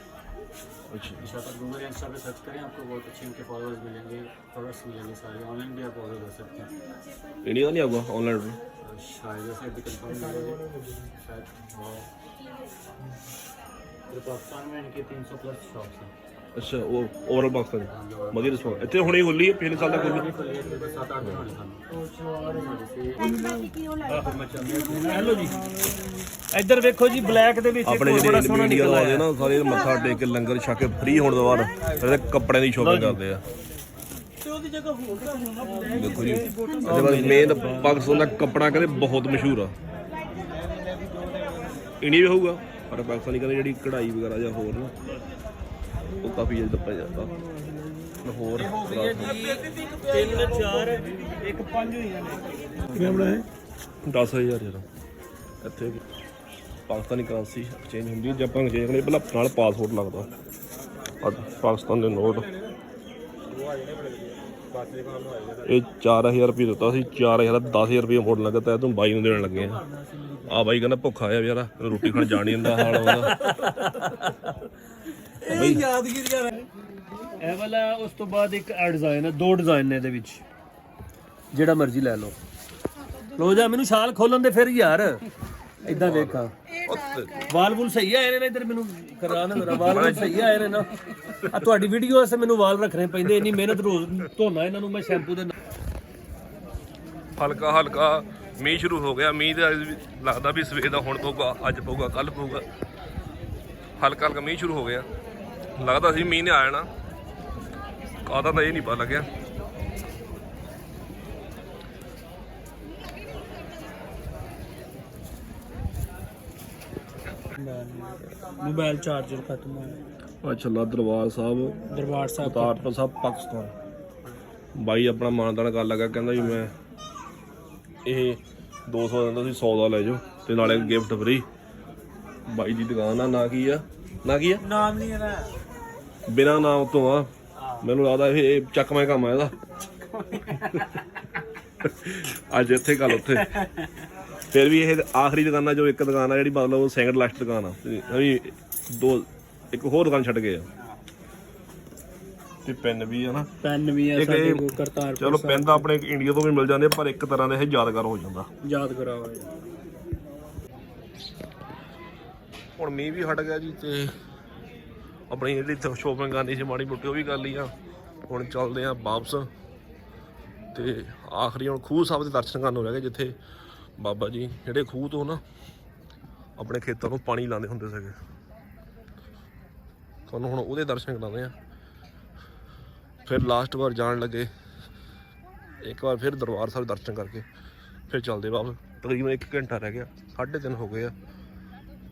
अच्छा शान पर गूगल इंस्टा पे सर्च करें आपको बहुत अच्छे उनके फॉलोअर्स मिलेंगे प्रोडक्ट्स मिलेंगे सारे ऑनलाइन भी आप ऑर्डर कर सकते हैं इंडिया का नहीं आऊगा ऑनलाइन और शायद से अभी कंफर्म नहीं है शायद हाँ। ये पाकिस्तान में इनके 300 प्लस शॉप्स हैं ਅੱਛਾ ਉਹ ਓਵਰਆਲ ਬਾਕਸ ਨੇ ਵਧੀਆ ਰਿਸਪੌਂਸ ਇੱਥੇ ਹੁਣੇ ਖੁੱਲੀ ਹੈ ਪਿਛਲੇ ਸਾਲ ਦਾ ਖੁੱਲੀ ਹੈਲੋ ਜੀ ਇੱਧਰ ਵੇਖੋ ਜੀ ਬਲੈਕ ਦੇ ਵਿੱਚ ਆਪਣੇ ਜਿਹੜੇ ਮੀਡੀਆ ਨਿਕਲ ਆਇਆ। ਸਾਰੇ ਮੱਥਾ ਟੇਕ ਕੇ ਲੰਗਰ ਛਕ ਕੇ ਫ੍ਰੀ ਹੋਣ ਤੋਂ ਮੇਨ ਪਾਕਿਸਤਾਨ ਦਾ ਕੱਪੜਾ ਕਹਿੰਦੇ ਬਹੁਤ ਮਸ਼ਹੂਰ ਆ। ਇੰਡੀਆ ਵੀ ਹੋਊਗਾ ਪਰ ਪਾਕਿਸਤਾਨੀ ਕਹਿੰਦੇ ਜਿਹੜੀ ਕਢਾਈ ਵਗੈਰਾ ਜਾਂ ਹੋਰ ਨਾ ਉਹ ਕਾਫੀ ਜ਼ਿਆਦਾ ਪੈ ਜਾਂਦਾ ਹੋਰ 3 4 ਇੱਕ 5 ਹੋਈਆਂ ਨੇ। ਕਿਵੇਂ ਬਣਾਏ 10000 ਜਰਾ ਇੱਥੇ ਪਾਕਿਸਤਾਨੀ ਕਰੰਸੀ ਐਕਸਚੇਂਜ ਹੁੰਦੀ ਹੈ ਜੇ ਆਪਾਂ ਐਕਸਚੇਂਜ ਕਰਨੀ ਪਹਿਲਾਂ ਨਾਲ ਪਾਸਪੋਰਟ ਲੱਗਦਾ। ਆ ਪਾਕਿਸਤਾਨ ਦੇ ਨੋਟ। ਇਹ 4000 ਰੁਪਏ ਦਿੱਤਾ ਸੀ 4000 10000 ਰੁਪਏ ਮੋੜ ਲੱਗਾ ਤਾਂ ਤੂੰ ਬਾਈ ਨੂੰ ਦੇਣ ਲੱਗੇ ਆ। ਆ ਬਾਈ ਕਹਿੰਦਾ ਭੁੱਖਾ ਆ ਯਾਰ ਰੋਟੀ ਖਾਣ ਜਾਣ ਨਹੀਂ ਦਿੰਦਾ ਹਾਲ ਉਹਦਾ ਇਹ ਯਾਦਗੀਰੀਆਂ ਨੇ ਇਹ ਵਾਲਾ ਉਸ ਤੋਂ ਬਾਅਦ ਇੱਕ ਆ ਡਿਜ਼ਾਈਨ ਹੈ ਦੋ ਡਿਜ਼ਾਈਨ ਨੇ ਇਹਦੇ ਵਿੱਚ। ਜਿਹੜਾ ਮਰਜ਼ੀ ਲੈ ਲਓ। ਲੋ ਜਾ ਮੈਨੂੰ ਸ਼ਾਲ ਖੋਲਣ ਦੇ ਫਿਰ ਯਾਰ। ਇਦਾਂ ਵੇਖਾਂ। ਵਾਲ ਵੁਲ ਸਹੀ ਆਏ ਨੇ ਨਾ ਇਧਰ ਮੈਨੂੰ ਕਰਾ ਨਾ ਮੇਰਾ ਵਾਲ ਵੁਲ ਸਹੀ ਆਏ ਨੇ ਨਾ। ਆ ਤੁਹਾਡੀ ਵੀਡੀਓ ਵਾਸਤੇ ਮੈਨੂੰ ਵਾਲ ਰੱਖਣੇ ਪੈਂਦੇ ਇੰਨੀ ਮਿਹਨਤ ਰੋਜ਼ ਧੋਣਾ ਇਹਨਾਂ ਨੂੰ ਮੈਂ ਸ਼ੈਂਪੂ ਦੇ ਨਾਲ। ਹਲਕਾ ਹਲਕਾ। ਮੀਂਹ ਸ਼ੁਰੂ ਹੋ ਗਿਆ। ਮੀਂਹ ਦਾ ਲੱਗਦਾ ਵੀ ਸਵੇਰ ਦਾ ਹੁਣ ਪਊਗਾ ਅੱਜ ਪਊਗਾ ਕੱਲ ਪਊਗਾ। ਹਲਕਾ ਹਲਕਾ ਮੀਂਹ ਸ਼ੁਰੂ ਹੋ ਗਿਆ। ਲੱਗਦਾ ਸੀ ਮੀਂਹ ਨੇ ਆ ਜਾਣਾ। ਕਾਹਦਾ ਤਾਂ ਇਹ ਨਹੀਂ ਪਤਾ ਲੱਗਿਆ। ਮੋਬਾਈਲ ਚਾਰਜਰ ਖਤਮ ਹੋਇਆ। ਅੱਛਾ ਲਾ ਦਰਬਾਰ ਸਾਹਿਬ। ਦਰਬਾਰ ਸਾਹਿਬ ਕਰਤਾਰਪੁਰ ਸਾਹਿਬ ਪਾਕਿਸਤਾਨ। ਬਾਈ ਆਪਣਾ ਮਾਨਦਾਨ ਕਰ ਲੱਗਾ ਕਹਿੰਦਾ ਵੀ ਮੈਂ ਇਹ 200 ਦਿੰਦਾ ਸੀ 100 ਦਾ ਲੈ ਜਾਓ ਤੇ ਨਾਲੇ ਗਿਫਟ ਫ੍ਰੀ ਬਾਈ ਦੀ ਦੁਕਾਨ ਆ ਨਾ ਕੀ ਆ? ਨਾ ਕੀ ਆ? ਨਾਮ ਨਹੀਂ ਹੈ ਨਾ ਬਿਨਾ ਨਾਮ ਤੋਂ ਆ। ਮੈਨੂੰ ਲੱਗਦਾ ਇਹ ਚੱਕਵੇਂ ਕੰਮ ਆ ਇਹਦਾ। ਅੱਜ ਇੱਥੇ ਕੱਲ ਉੱਥੇ। ਫਿਰ ਵੀ ਇਹ ਆਖਰੀ ਦੁਕਾਨ ਆ ਜੋ ਇੱਕ ਦੁਕਾਨ ਆ ਜਿਹੜੀ ਮਤਲਬ ਉਹ ਸੈਕੰਡ ਲਾਸਟ ਦੁਕਾਨ ਆ। ਵੀ ਦੋ ਇੱਕ ਹੋਰ ਦੁਕਾਨ ਛੱਡ ਗਏ ਆ। ਤੇ ਪੈਨ ਵੀ ਆ ਨਾ। ਪੈਨ ਵੀ ਹੈ ਇੱਕ ਸਾਡੇ ਕੋਲ ਕਰਤਾਰ ਚਲੋ ਪੈਨ ਤਾਂ ਆਪਣੇ ਇੰਡੀਆ ਤੋਂ ਵੀ ਮਿਲ ਜਾਂਦੇ ਆ, ਪਰ ਇੱਕ ਤਰ੍ਹਾਂ ਦਾ ਇਹ ਯਾਦਗਾਰ ਹੋ ਜਾਂਦਾ। ਯਾਦ ਕਰਾਓ ਹੁਣ ਮੀਂਹ ਵੀ ਹਟ ਗਿਆ ਜੀ ਤੇ ਆਪਣੀ ਜਿਹੜੀ ਇੱਥੇ ਸ਼ੋਪਿੰਗ ਕਰਨੀ ਸੀ ਮਾੜੀ ਮੋਟੀ, ਉਹ ਵੀ ਕਰ ਲਈ ਆ। ਹੁਣ ਚੱਲਦੇ ਆ ਵਾਪਸ। ਤੇ ਆਖਰੀ ਹੁਣ ਖੂਹ ਸਾਹਿਬ ਦੇ ਦਰਸ਼ਨ ਕਰਨ ਨੂੰ ਰਹਿ ਗਏ ਜਿੱਥੇ ਬਾਬਾ ਜੀ। ਜਿਹੜੇ ਖੂਹ ਤੋਂ ਨਾ ਆਪਣੇ ਖੇਤਾਂ ਨੂੰ ਪਾਣੀ ਲਾਉਂਦੇ ਹੁੰਦੇ ਸੀਗੇ। ਤੁਹਾਨੂੰ ਹੁਣ ਉਹਦੇ ਦਰਸ਼ਨ ਕਰਾਉਂਦੇ ਆ। ਫਿਰ ਲਾਸਟ ਵਾਰ ਜਾਣ ਲੱਗੇ। ਇੱਕ ਵਾਰ ਫਿਰ ਦਰਬਾਰ ਸਾਹਿਬ ਦਰਸ਼ਨ ਕਰਕੇ ਫਿਰ ਚੱਲਦੇ ਵਾਪਸ। ਤਕਰੀਬਨ 1 ਘੰਟਾ ਰਹਿ ਗਿਆ। 3:30 ਹੋ ਗਏ ਆ।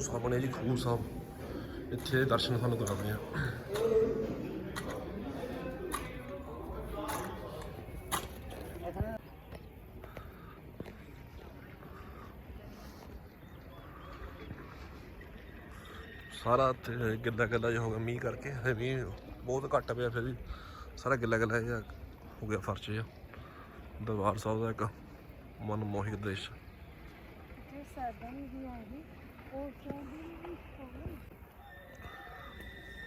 ਸਾਹਮਣੇ ਜੀ, ਖੂਹ ਸਾਹਿਬ ਇੱਥੇ ਦਰਸ਼ਨ ਸਾਨੂੰ ਕਰਾਉਂਦੇ ਆ ਸਾਰਾ ਇੱਥੇ ਗਿੱਲਾ ਗਿੱਲਾ ਜਿਹਾ ਹੋ ਗਿਆ, ਮੀਂਹ ਕਰਕੇ। ਹਜੇ ਮੀਂਹ ਬਹੁਤ ਘੱਟ ਪਿਆ ਫਿਰ ਵੀ। ਸਾਰਾ ਗਿੱਲਾ ਗਿੱਲਾ ਜਿਹਾ ਹੋ ਗਿਆ ਫਰਸ਼ ਜਿਹਾ। ਦਰਬਾਰ ਸਾਹਿਬ ਦਾ ਇੱਕ ਮਨਮੋਹਕ ਦ੍ਰਿਸ਼।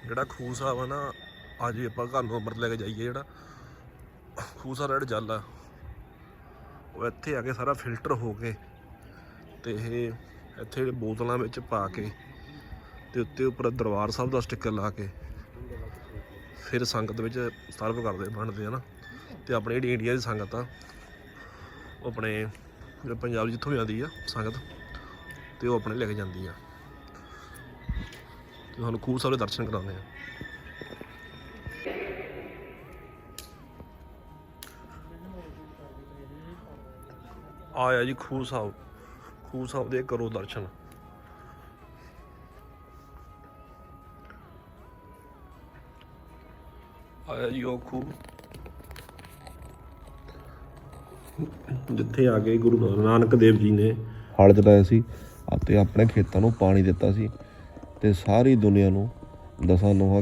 ਜਿਹੜਾ ਖੂਹ ਸਾਹਿਬ ਆ ਨਾ, ਅੱਜ ਹੀ ਆਪਾਂ ਘਰ ਨੂੰ ਅੰਮ੍ਰਿਤ ਲੈ ਕੇ ਜਾਈਏ ਜਿਹੜਾ। ਖੂਹ ਸਾਹਿਬ ਦਾ ਜਿਹੜਾ ਜਲ ਆ। ਉਹ ਇੱਥੇ ਆ ਕੇ ਸਾਰਾ ਫਿਲਟਰ ਹੋ ਕੇ ਤੇ ਇਹ ਇੱਥੇ ਬੋਤਲਾਂ ਵਿੱਚ ਪਾ ਕੇ ਤੇ ਉੱਤੇ ਉੱਪਰ ਦਰਬਾਰ ਸਾਹਿਬ ਦਾ ਸਟicker ਲਾ ਕੇ ਫਿਰ ਸੰਗਤ ਵਿੱਚ ਸਰਵ ਕਰਦੇ ਬਣਦੇ ਆ ਨਾ। ਤੇ ਆਪਣੀ ਜਿਹੜੀ ਇੰਡੀਆ ਦੀ ਸੰਗਤ ਆ, ਉਹ ਆਪਣੇ, ਜਿਹੜਾ ਪੰਜਾਬ ਜਿੱਥੋਂ ਵੀ ਆਉਂਦੀ ਆ ਸੰਗਤ ਤੇ ਉਹ ਆਪਣੇ ਲੈ ਕੇ ਜਾਂਦੀ ਆ। ਤੇ ਤੁਹਾਨੂੰ ਖੂਹ ਸਾਹਿਬ ਦਰਸ਼ਨ ਕਰਾਉਂਦੇ ਆ। ਆਇਆ ਜੀ ਖੂਹ ਸਾਹਿਬ। ਖੂਹ ਸਾਹਿਬ ਦੇ ਕਰੋ ਦਰਸ਼ਨ। ਆਇਆ ਜੀ ਉਹ ਖੂਹ। ਜਿੱਥੇ ਆ ਕੇ ਗੁਰੂ ਨਾਨਕ ਦੇਵ ਜੀ ਨੇ ਹਲ ਚਲਾਇਆ ਸੀ। ਅਤੇ ਆਪਣੇ ਖੇਤਾਂ ਨੂੰ ਪਾਣੀ ਦਿੱਤਾ ਸੀ ਤੇ ਸਾਰੀ ਦੁਨੀਆ ਨੂੰ ਦਸਾਂ ਨੋਹਾਂ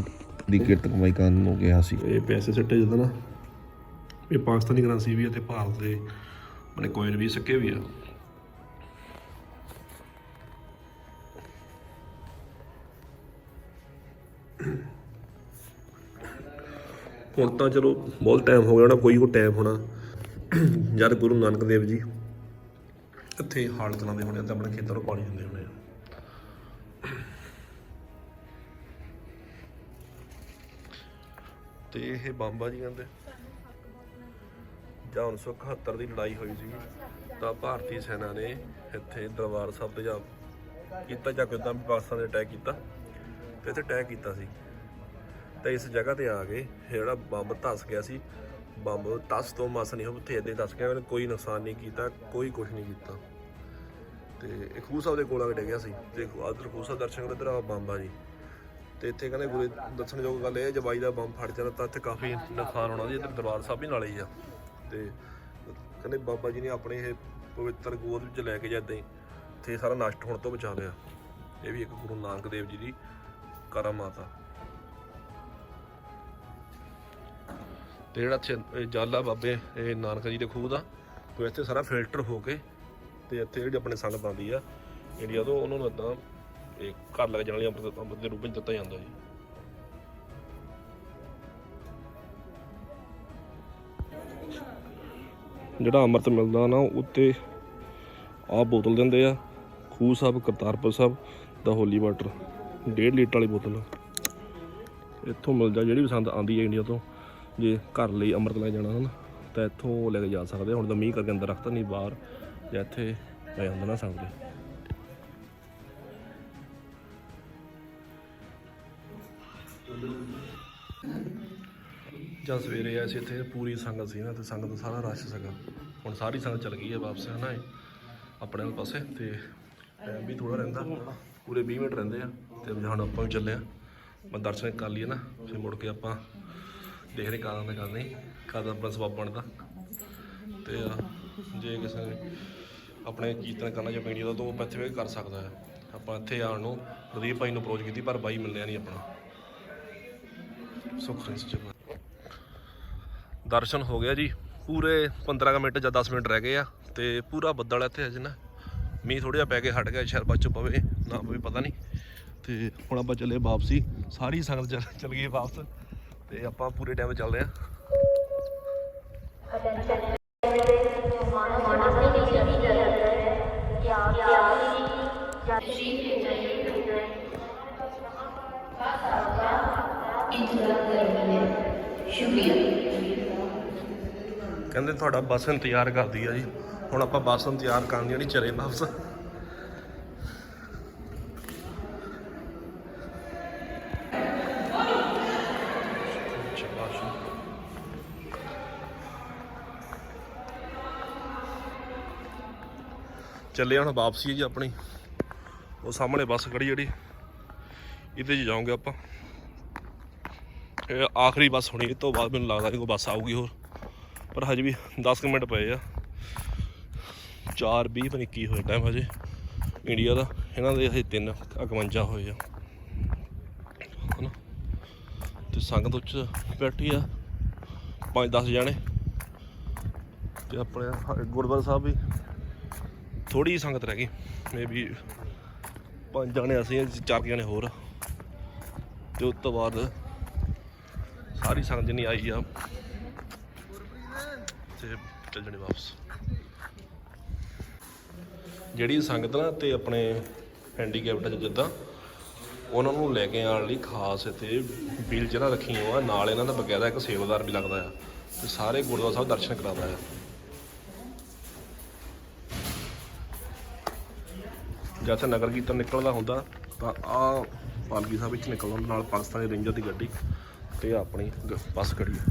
ਦੀ ਕਿਰਤ ਕਮਾਈ ਕਰਨ ਨੂੰ ਕਿਹਾ ਸੀ। ਇਹ ਪੈਸੇ ਸਿੱਟੇ ਜਦੋਂ ਨਾ ਇਹ ਪਾਕਿਸਤਾਨੀ ਕਰੰਸੀ ਵੀ ਹੈ ਤੇ ਭਾਰਤ ਦੇ ਆਪਣੇ ਕੋਇਨ ਵੀ ਸਿੱਕੇ ਵੀ ਆ। ਹੁਣ ਤਾਂ ਚਲੋ ਬਹੁਤ ਟਾਈਮ ਹੋ ਗਿਆ ਨਾ ਕੋਈ ਕੋ ਟਾਈਮ ਹੋਣਾ। ਜਦ ਗੁਰੂ ਨਾਨਕ ਦੇਵ ਜੀ ਇੱਥੇ ਹਾਲ ਚਲਾਉਂਦੇ ਹੋਣੇ ਆ ਤੇ ਆਪਣੇ ਖੇਤਾਂ ਨੂੰ ਪਾਣੀ ਦਿੰਦੇ ਹੋਣੇ ਆ। ਤੇ ਇਹ ਬਾਬਾ ਜੀ ਕਹਿੰਦੇ। ਜਾਂ 1971 ਦੀ ਲੜਾਈ ਹੋਈ ਸੀ। ਤਾਂ ਭਾਰਤੀ ਸੈਨਾ ਨੇ ਇੱਥੇ ਦਰਬਾਰ ਸਾਹਿਬ ਤੇ ਜਾ ਕੀਤਾ, ਜਾਂ ਕਿਦਾਂ ਵੀ ਪਾਕਿਸਤਾਨ ਨੇ ਅਟੈਕ ਕੀਤਾ। ਤੇ ਇੱਥੇ ਅਟੈਕ ਕੀਤਾ ਸੀ। ਤੇ ਇਸ ਜਗ੍ਹਾ ਤੇ ਆ ਕੇ ਜਿਹੜਾ ਬੰਬ ਧਸ ਗਿਆ ਸੀ ਬੰਬ, ਤਸ ਤੋਂ ਮਸ ਨਹੀਂ ਹੋ ਉੱਥੇ ਏਦਾਂ ਹੀ ਧਸ ਗਿਆ। ਉਹਨੇ ਕੋਈ ਨੁਕਸਾਨ ਨਹੀਂ ਕੀਤਾ, ਕੋਈ ਕੁਝ ਨਹੀਂ ਕੀਤਾ। ਤੇ ਇਹ ਖੂਹ ਸਾਹਿਬ ਦੇ ਕੋਲ ਆ ਕੇ ਡਿੱਗਿਆ ਸੀ। ਤੇ ਆਦਰ ਖੂਹ ਸਾਹਿਬ ਦਰਸ਼ਨ ਕਰਦੇ ਆ ਬੰਬ ਆ ਜੀ। ਤੇ ਇੱਥੇ ਕਹਿੰਦੇ ਗੁਰੇ ਦੱਸਣਯੋਗ ਗੱਲ ਇਹ ਜਵਾਈ ਦਾ ਬੰਬ ਫਟ ਜਾਂਦਾ ਤਾਂ ਇੱਥੇ ਕਾਫੀ ਨੁਕਸਾਨ ਹੋਣਾ ਜੀ, ਇੱਧਰ ਦਰਬਾਰ ਸਾਹਿਬ ਵੀ ਨਾਲੇ ਹੀ ਆ। ਤੇ ਕਹਿੰਦੇ ਬਾਬਾ ਜੀ ਨੇ ਆਪਣੇ ਇਹ ਪਵਿੱਤਰ ਗੋਦ ਵਿੱਚ ਲੈ ਕੇ ਜਾਂਦੇ ਇੱਥੇ ਸਾਰਾ ਨਸ਼ਟ ਹੋਣ ਤੋਂ ਬਚਾ ਲਿਆ। ਇਹ ਵੀ ਇੱਕ ਗੁਰੂ ਨਾਨਕ ਦੇਵ ਜੀ ਦੀ ਕਰਾਮਾਤ ਆ ਤੇ ਜਿਹੜਾ ਇੱਥੇ, ਇਹ ਜਲ ਆ ਬਾਬੇ, ਇਹ ਨਾਨਕ ਜੀ ਦੇ ਖੂਹ ਦਾ, ਤੇ ਇੱਥੇ ਸਾਰਾ ਫਿਲਟਰ ਹੋ ਕੇ ਤੇ ਇੱਥੇ ਜਿਹੜੀ ਆਪਣੇ ਸੰਗਤ ਆਉਂਦੀ ਆ, ਇੰਡੀਆ ਤੋਂ ਉਹਨਾਂ ਨੂੰ ਇਦਾਂ ਇਹ ਘਰ ਲੱਗ ਜਾਣ ਲਈ ਅੰਮ੍ਰਿਤ ਅੰਮ੍ਰਿਤ ਦੇ ਰੂਪ ਵਿੱਚ ਦਿੱਤਾ ਜਾਂਦਾ ਜੀ। ਜਿਹੜਾ ਅੰਮ੍ਰਿਤ ਮਿਲਦਾ ਨਾ, ਉੱਤੇ ਆਹ ਬੋਤਲ ਦਿੰਦੇ ਆ, ਖੂਹ ਸਾਹਿਬ, ਕਰਤਾਰਪੁਰ ਸਾਹਿਬ, ਦਾ ਹੋਲੀ ਵਾਟਰ 1.5 ਲੀਟਰ ਵਾਲੀ ਬੋਤਲ। ਇੱਥੋਂ ਮਿਲ ਜਾ, ਜਿਹੜੀ ਪਸੰਦ ਸੰਦ ਆਂਦੀ ਹੈ ਇੰਡੀਆ ਤੋਂ। ਜੇ ਘਰ ਲਈ ਅੰਮ੍ਰਿਤ ਲੈ ਜਾਣਾ ਹਨ, ਤਾਂ ਇੱਥੋਂ ਲੈ ਕੇ ਜਾ ਸਕਦੇ ਹੁਣ ਤਾਂ ਮੀਂਹ ਕਰਕੇ ਅੰਦਰ ਰੱਖਤਾ ਨਹੀਂ ਬਾਹਰ, ਜਾਂ ਇੱਥੇ ਲੈ ਜਾਂਦਾ ਨਾ ਸਕਦੇ ਜਾਂ ਸਵੇਰੇ ਆਏ ਸੀ ਇੱਥੇ, ਪੂਰੀ ਸੰਗਤ ਸੀ ਨਾ, ਤੇ ਸੰਗਤ ਦਾ ਸਾਰਾ ਰਸ਼ ਸੀਗਾ। ਹੁਣ ਸਾਰੀ ਸੰਗਤ ਚਲ ਗਈ ਹੈ ਵਾਪਸ, ਹਨਾ ਇਹ, ਆਪਣੇ ਵਾਲੇ ਪਾਸੇ, ਤੇ ਟਾਈਮ ਵੀ ਥੋੜਾ ਰਹਿੰਦਾ। ਪੂਰੇ 20 ਮਿੰਟ ਰਹਿੰਦੇ ਆ, ਤੇ ਹੁਣ ਆਪਾਂ ਵੀ ਚੱਲੇ ਆ। ਮੈਂ ਦਰਸ਼ਨ ਕਰ ਲਈਏ ਨਾ, ਫਿਰ ਮੁੜ ਕੇ ਆਪਾਂ ਦੇਖਦੇ ਕਾਦਾਂ ਦਾ ਕਰਨੀ, ਕਾਦਾਂ ਆਪਣਾ ਸਬਬ ਬਣਦਾ। ਤੇ ਜੇ ਕਿਸੇ ਨੇ ਆਪਣੇ ਕੀਰਤਨ ਕਰਨਾ ਜਾਂ ਪੀੜੀ ਦਾ, ਤਾਂ ਉਹ ਆਪਾਂ ਇੱਥੇ ਵੀ ਕਰ ਸਕਦਾ ਹੈ। ਆਪਾਂ ਇੱਥੇ ਆਉਣ ਨੂੰ ਪ੍ਰਦੀਪ ਭਾਈ ਨੂੰ ਅਪਰੋਚ ਕੀਤੀ, ਪਰ ਬਾਈ ਮਿਲਿਆ ਨਹੀਂ ਆਪਣਾ। ਸੁਖ ਸਿੰਘ ਜੀ ਦਰਸ਼ਨ ਹੋ ਗਿਆ ਜੀ। ਪੂਰੇ 15 ਮਿੰਟ ਜਾਂ 10 ਮਿੰਟ ਰਹਿ ਗਏ ਆ, ਤੇ ਪੂਰਾ ਬੱਦਲ ਇੱਥੇ ਅਜੇ ਨਾ। ਮੀਂਹ ਥੋੜਾ ਜਿਹਾ ਪੈ ਕੇ ਹਟ ਗਿਆ, ਸ਼ਾਇਦ ਬਾਅਦ ਚੋਂ ਪਵੇ, ਨਾ ਪਵੇ, ਪਤਾ ਨਹੀਂ। ਤੇ ਹੁਣ ਆਪਾਂ ਚੱਲੇ ਵਾਪਸੀ। ਸਾਰੀ ਸੰਗਤ ਚੱਲ ਚੱਲ ਗਈ ਵਾਪਸ। ਤੇ ਆਪਾਂ ਪੂਰੇ ਟਾਈਮ ਚੱਲਦੇ ਆ ਕਹਿੰਦੇ ਤੁਹਾਡਾ ਬੱਸ ਇੰਤਜ਼ਾਰ ਕਰਦੀ ਆ ਜੀ। ਹੁਣ ਆਪਾਂ ਬੱਸ ਇੰਤਜ਼ਾਰ ਕਰਨ ਦੀ ਨਹੀਂ ਚਲੇ ਵਾਪਸ। ਚੱਲੇ ਹੁਣ ਵਾਪਸੀ ਹੈ ਜੀ ਆਪਣੀ। ਉਹ ਸਾਹਮਣੇ ਬੱਸ ਖੜੀ ਜਿਹੜੀ। ਇਹਦੇ 'ਚ ਜਾਵਾਂਗੇ ਆਪਾਂ। ਇਹ ਆਖਰੀ ਬੱਸ ਹੋਣੀ, ਇਹ ਤੋਂ ਬਾਅਦ ਮੈਨੂੰ ਲੱਗਦਾ ਕੋਈ ਬੱਸ ਆਊਗੀ ਹੋਰ। ਪਰ ਹਜੇ ਵੀ 10 ਕੁ ਮਿੰਟ ਪਏ ਆ। 4 20 ਪਤਾ ਕੀ ਹੋਇਆ ਟਾਈਮ ਹਜੇ। ਇੰਡੀਆ ਦਾ, ਇਹਨਾਂ ਦੇ ਹਜੇ 3 51 ਹੋਏ ਆ। ਹਨਾ? ਤੇ ਸੰਗਤ ਉੱਚ ਬੈਠੀ ਆ। 5-10 ਜਾਣੇ। ਤੇ ਆਪਣੇ ਗੁਰਦੁਆਰਾ ਸਾਹਿਬ ਵੀ। ਥੋੜੀ ਸੰਗਤ ਰਹਿ ਗਈ। ਮੇ ਵੀ ਪੰਜ ਜਾਣੇ ਅਸੀਂ ਚਾਰ ਜਾਣੇ ਹੋਰ ਆ। ਤੇ ਉਸ ਤੋਂ ਬਾਅਦ ਸਾਰੀ ਸੰਗਤ ਜਿੰਨੀ ਆਈ ਆ, ਤੇ ਚੱਲ ਜਣੇ ਵਾਪਸ। ਜਿਹੜੀ ਸੰਗਤ ਨਾ ਤੇ ਆਪਣੇ ਹੈਂਡੀਕੈਪਟ ਜਿੱਦਾਂ, ਉਹਨਾਂ ਨੂੰ ਲੈ ਕੇ ਆਉਣ ਲਈ ਖਾਸ ਇੱਥੇ ਵੀਲ ਜਿਹੜਾ ਰੱਖੀਆਂ ਹੋਆ ਨਾਲ ਇਹਨਾਂ ਦਾ ਬਕਾਇਦਾ ਇੱਕ ਸੇਵਾਦਾਰ ਵੀ ਲੱਗਦਾ ਆ। ਤੇ ਸਾਰੇ ਗੁਰਦੁਆਰਾ ਸਾਹਿਬ ਦਰਸ਼ਨ ਕਰਾਉਂਦਾ ਆ। ਜਦ ਨਗਰ ਕੀਰਤਨ ਨਿਕਲਦਾ ਹੁੰਦਾ, ਤਾਂ ਆ ਪਾਲਕੀ ਸਾਹਿਬ ਵਿੱਚ ਨਿਕਲਦਾ ਨਾਲ ਪਾਕਿਸਤਾਨੀ ਰੇਂਜਰ ਦੀ ਗੱਡੀ ਤੇ ਆਪਣੀ ਗ- ਬੱਸ ਖੜੀ ਹੈ।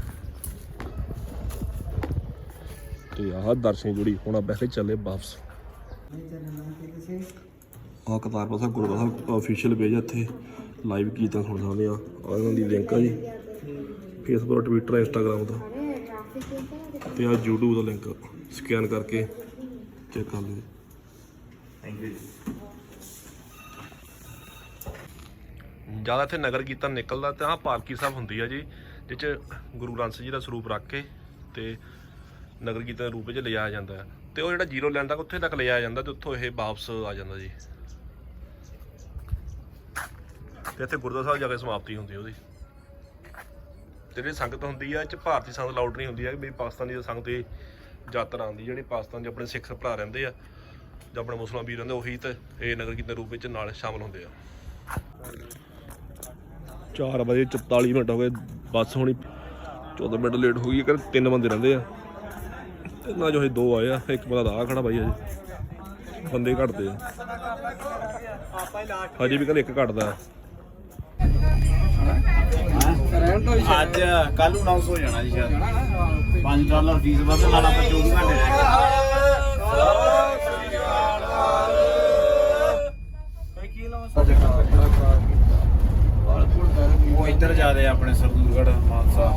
ਤੇ ਆਹ ਦਰਸ਼ਨ ਜੁੜੀ ਹੁਣ ਆਪਾਂ ਇੱਥੇ ਚੱਲੇ ਵਾਪਸ। ਆਹ ਕਰਤਾਰਪੁਰ ਸਾਹਿਬ, ਗੁਰਦੁਆਰਾ ਸਾਹਿਬ ਅਫੀਸ਼ੀਅਲ ਪੇਜ ਇੱਥੇ। ਲਾਈਵ ਕੀਰਤਨ ਸੁਣ ਸਕਦੇ ਆ। ਆਹ ਇਹਨਾਂ ਦੀ ਲਿੰਕ ਆ ਜੀ। ਫੇਸਬੁੱਕ ਟਵਿੱਟਰ ਇੰਸਟਾਗ੍ਰਾਮ ਦਾ ਤੇ ਆ YouTube ਦਾ ਲਿੰਕ ਸਕੈਨ ਕਰਕੇ ਚੈੱਕ ਕਰ ਲਿਓ ਜ਼ਿਆਦਾ ਇੱਥੇ ਨਗਰ ਕੀਰਤਨ ਨਿਕਲਦਾ ਤੇ ਆਹ ਪਾਲਕੀ ਸਾਹਿਬ ਹੁੰਦੀ ਆ ਜੀ, ਜਿਹ ਚ ਗੁਰੂ ਗ੍ਰੰਥ ਸਾਹਿਬ ਜੀ ਦਾ ਸਰੂਪ ਰੱਖ ਕੇ ਤੇ ਨਗਰ ਕੀਰਤਨ ਦੇ ਰੂਪ ਵਿੱਚ ਲਿਆਇਆ ਜਾਂਦਾ ਹੈ ਤੇ ਉਹ ਜਿਹੜਾ ਜ਼ੀਰੋ ਲੈਂਡ ਤੱਕ ਉੱਥੇ ਤੱਕ ਲਿਆਇਆ ਜਾਂਦਾ ਤੇ ਉੱਥੋਂ ਇਹ ਵਾਪਸ ਆ ਜਾਂਦਾ ਜੀ। ਤੇ ਇੱਥੇ ਗੁਰਦੁਆਰਾ ਸਾਹਿਬ ਜਾ ਕੇ ਸਮਾਪਤੀ ਹੁੰਦੀ ਉਹਦੀ। ਤੇ ਜਿਹੜੀ ਸੰਗਤ ਹੁੰਦੀ ਆ, ਇਹ ਚ ਭਾਰਤੀ ਸੰਗਤ ਲਾਊਡ ਨਹੀਂ ਹੁੰਦੀ ਹੈ ਵੀ ਪਾਕਿਸਤਾਨੀ ਦੀ ਸੰਗਤ ਦੀ ਯਾਤਰਾ ਆਉਂਦੀ, ਜਿਹੜੀ ਪਾਕਿਸਤਾਨ 'ਚ ਆਪਣੇ ਸਿੱਖ ਭਰਾ ਰਹਿੰਦੇ ਆ। ਜਾਂ ਆਪਣੇ ਮੁਸਲਮਾਨ ਵੀਰ ਰਹਿੰਦੇ ਉਹੀ ਤੇ ਇਹ ਨਗਰ ਕੀਰਤਨ ਰੂਪ ਵਿੱਚ ਨਾਲ ਸ਼ਾਮਲ ਹੁੰਦੇ ਆ। 4 ਵਜੇ 44 ਮਿੰਟ ਹੋ ਗਏ ਬੱਸ ਹੋਣੀ 14 ਮਿੰਟ ਲੇਟ ਹੋ ਗਈ ਕਰ ਤਿੰਨ ਬੰਦੇ ਰਹਿੰਦੇ ਆ। ਇਹਨਾਂ ਜੋ ਇਹ ਦੋ ਆਏ ਆ ਇੱਕ ਬੰਦਾ ਆ ਖੜਾ ਬਾਈ ਅਜੇ ਬੰਦੇ ਘਟਦੇ ਆ। ਹਜੇ ਵੀ ਕੱਲ ਇੱਕ ਘਟਦਾ। ਆ ਅੱਜ ਕੱਲ ਨੂੰ ਅਨਾਉਂਸ ਹੋ ਜਾਣਾ ਜੀ ਸ਼ਾਇਦ 5 ਡਾਲਰ ਫੀਸ ਵਧਣ ਨਾਲ ਆਪਾਂ 24 ਘੰਟੇ ਰਹਿ ਗਏ ਉਹ ਇੱਧਰ ਜਾਦੇ ਆਪਣੇ ਸਰਦੂਲਗੜ੍ਹ ਮਾਨਸਾ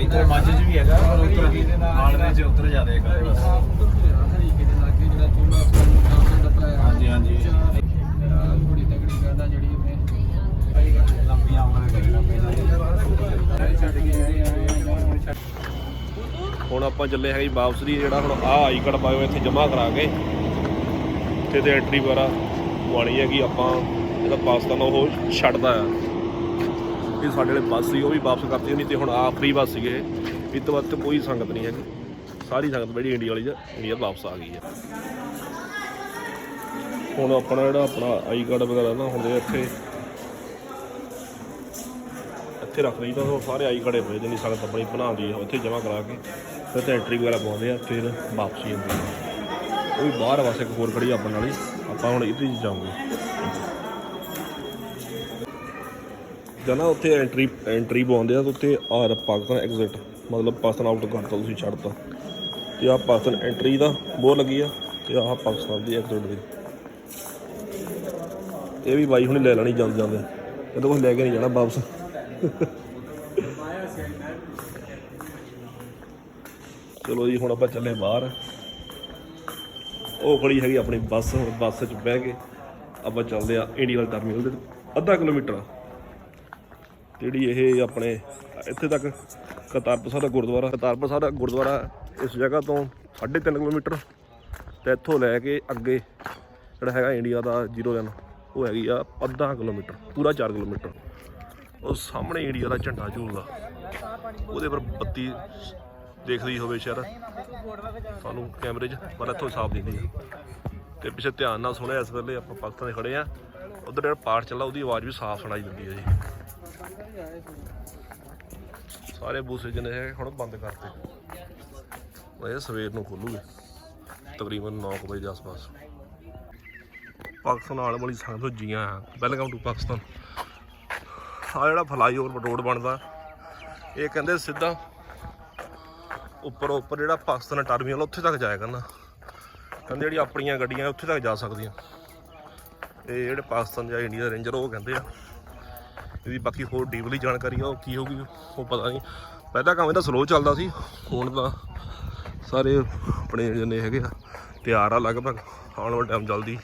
ਇੱਧਰ ਮਾਝੇ ਚ ਵੀ ਹੈਗਾ ਪਰ ਉੱਧਰ ਮਾਲਵੇ ਚ ਉੱਧਰ ਜਾਦੇ ਹੈਗਾ ਬਸ ਹਾਂਜੀ ਹਾਂਜੀ ਲੰਬੀਆਂ ਉਮਰਾਂ ਕਰਨਾ ਹੁਣ ਆਪਾਂ ਚੱਲੇ ਹੈਗੇ ਜੀ ਵਾਪਸ ਦੀ ਜਿਹੜਾ ਹੁਣ ਆ ਆਈ ਕਾਰਡ ਪਾਇਓ, ਇੱਥੇ ਜਮ੍ਹਾਂ ਕਰਾ ਕੇ। ਇੱਥੇ ਤੇ ਐਂਟਰੀ ਵਗੈਰਾ ਪਵਾਉਣੀ ਹੈਗੀ, ਆਪਾਂ ਜਿਹੜਾ ਪਾਕਿਸਤਾਨ ਉਹ ਛੱਡਦਾ ਆ। ਇਹ ਸਾਡੇ ਵਾਲੇ ਬੱਸ ਸੀ, ਉਹ ਵੀ ਵਾਪਸ ਕਰਤੀ ਨਹੀਂ ਤੇ ਹੁਣ ਆ ਫ੍ਰੀ ਬੱਸ ਸੀਗੇ ਇਹ। ਤੋਂ ਬਾਅਦ ਕੋਈ ਸੰਗਤ ਨਹੀਂ ਹੈਗੀ। ਸਾਰੀ ਸੰਗਤ ਜਿਹੜੀ ਇੰਡੀਆ ਵਾਲੀ ਆ, ਇੰਡੀਆ ਵਾਪਸ ਆ ਗਈ ਹੈ ਹੁਣ ਆਪਣਾ ਜਿਹੜਾ ਆਪਣਾ ਆਈ ਕਾਰਡ ਵਗੈਰਾ ਨਾ ਹੁੰਦੇ ਇੱਥੇ ਇੱਥੇ ਰੱਖ ਲਈ ਤਾਂ ਉਹ ਸਾਰੇ ਆਈ ਕਾਰਡੇ ਪਏ, ਜਿੰਨੀ ਸੰਗਤ ਆਪਣੀ ਬਣਾਉਂਦੀ ਆ, ਉੱਥੇ ਜਮ੍ਹਾਂ ਕਰਾ ਕੇ। ਫਿਰ ਤੇ ਐਂਟਰੀ ਵਗੈਰਾ ਪਾਉਂਦੇ ਆ, ਫਿਰ ਵਾਪਸੀ ਜਾਂਦੀ ਆ। ਉਹ ਵੀ ਬਾਹਰ ਵਾਸਤੇ ਇੱਕ ਹੋਰ ਖੜੀ ਆ ਆਪਣੇ ਨਾਲ ਹੀ ਆਪਾਂ ਹੁਣ ਇਹਦੇ 'ਚ ਜਾਵਾਂਗੇ। ਜਨਾ ਉੱਥੇ ਐਂਟਰੀ ਐਂਟਰੀ ਪਾਉਂਦੇ ਆ ਤੇ ਉੱਥੇ ਆਰ ਪਾਕਿਸਤਾਨ ਐਗਜ਼ਿਟ ਮਤਲਬ ਪਾਕਿਸਤਾਨ ਆਊਟ ਕਰਤਾ, ਤੁਸੀਂ ਛੱਡਤਾ। ਤੇ ਆ ਪਾਕਿਸਤਾਨ ਐਂਟਰੀ ਦਾ ਬੋਰ ਲੱਗੀ ਆ, ਤੇ ਆਹ ਪਾਕਿਸਤਾਨ ਦੀ ਐਗਜ਼ਿਟ ਦੀ। ਇਹ ਵੀ ਬਾਈ ਹੁਣੇ ਲੈ ਲੈਣੀ ਜਾਂਦੇ ਜਾਂਦੇ ਇਹਦੇ ਕੋਲ ਲੈ ਕੇ ਨਹੀਂ ਜਾਣਾ ਵਾਪਸ। ਚਲੋ ਜੀ, ਹੁਣ ਆਪਾਂ ਚੱਲੇ ਬਾਹਰ। ਉਹ ਖੜੀ ਹੈਗੀ ਆਪਣੀ ਬੱਸ, ਹੁਣ ਬੱਸ 'ਚ ਬਹਿ ਕੇ ਆਪਾਂ ਚੱਲਦੇ ਆ ਇੰਡੀਅਨ ਟਰਮੀਨਲ ਦੇ ਅੱਧਾ ਕਿਲੋਮੀਟਰ। ਜਿਹੜੀ ਇਹ ਆਪਣੇ ਇੱਥੇ ਤੱਕ ਕਰਤਾਰਪੁਰ ਸਾਹਿਬ ਦਾ ਗੁਰਦੁਆਰਾ, ਕਰਤਾਰਪੁਰ ਸਾਹਿਬ ਦਾ ਗੁਰਦੁਆਰਾ ਇਸ ਜਗ੍ਹਾ ਤੋਂ 3.5 ਕਿਲੋਮੀਟਰ ਤੇ ਇੱਥੋਂ ਲੈ ਕੇ ਅੱਗੇ ਜਿਹੜਾ ਹੈਗਾ ਇੰਡੀਆ ਦਾ ਜ਼ੀਰੋ ਲਾਈਨ ਉਹ ਹੈਗੀ ਆ ਅੱਧਾ ਕਿਲੋਮੀਟਰ, ਪੂਰਾ 4 ਕਿਲੋਮੀਟਰ। ਉਹ ਸਾਹਮਣੇ ਇੰਡੀਆ ਦਾ ਝੰਡਾ ਝੂਲਦਾ। ਉਹਦੇ ਪਰ ਬੱਤੀ ਦੇਖਦੀ ਹੋਵੇ ਸ਼ਹਿਰ। ਤੁਹਾਨੂੰ ਕੈਮਰੇ 'ਚ, ਪਰ ਇੱਥੋਂ ਸਾਫ਼ ਦਿਖਦੀ ਹੈ ਤੇ ਪਿੱਛੇ ਧਿਆਨ ਨਾਲ ਸੁਣਿਆ, ਇਸ ਵੇਲੇ ਆਪਾਂ ਪਾਕਿਸਤਾਨ ਦੇ ਖੜੇ ਆ। ਉਧਰ ਜਿਹੜਾ ਪਾਠ ਚੱਲਦਾ, ਉਹਦੀ ਆਵਾਜ਼ ਵੀ ਸਾਫ਼ ਸੁਣਾਈ ਦਿੰਦੀ ਹੈ ਜੀ। ਸਾਰੇ ਬੂਸੇ ਜਿਹਨੇ ਹੈ ਹੁਣ ਬੰਦ ਕਰਤੇ। ਉਹ ਸਵੇਰ ਨੂੰ ਖੋਲੂਗੇ, ਤਕਰੀਬਨ 9 ਵਜੇ ਦੇ ਆਸ-ਪਾਸ। ਪਾਕਿਸਤਾਨ ਆਉਣ ਵਾਲੀ ਸੰਗਤ ਜੀਆਂ ਵੈਲਕਮ ਟੂ ਪਾਕਿਸਤਾਨ। ਆ ਜਿਹੜਾ ਫਲਾਈਓਵਰ ਰੋਡ ਬਣਦਾ, ਇਹ ਕਹਿੰਦੇ ਸਿੱਧਾ ਉੱਪਰ ਉੱਪਰ ਜਿਹੜਾ ਪਾਕਿਸਤਾਨ ਟਰਮੀਨਲ ਉੱਥੇ ਤੱਕ ਜਾਇਆ ਕਰਨਾ। ਕਹਿੰਦੇ ਜਿਹੜੀ ਆਪਣੀਆਂ ਗੱਡੀਆਂ ਉੱਥੇ ਤੱਕ ਜਾ ਸਕਦੀਆਂ। ਇਹ ਜਿਹੜੇ ਪਾਕਿਸਤਾਨ ਜਾਂ ਇੰਡੀਆ ਦੇ ਰੇਂਜਰ, ਉਹ ਕਹਿੰਦੇ ਆ। ਇਹਦੀ ਬਾਕੀ ਹੋਰ ਡੀਪਲੀ ਜਾਣਕਾਰੀ ਆ, ਉਹ ਕੀ ਹੋਊਗੀ, ਉਹ ਪਤਾ ਨਹੀਂ। ਪਹਿਲਾਂ ਕੰਮ ਇਹਦਾ ਸਲੋ ਚੱਲਦਾ ਸੀ, ਹੁਣ ਤਾਂ ਸਾਰੇ ਆਪਣੇ ਜਿਹਨੇ ਹੈਗੇ ਆ, ਤਿਆਰ ਆ ਲਗਭਗ, ਆਉਣ ਵਾਲਾ ਟਾਈਮ ਜਲਦੀ।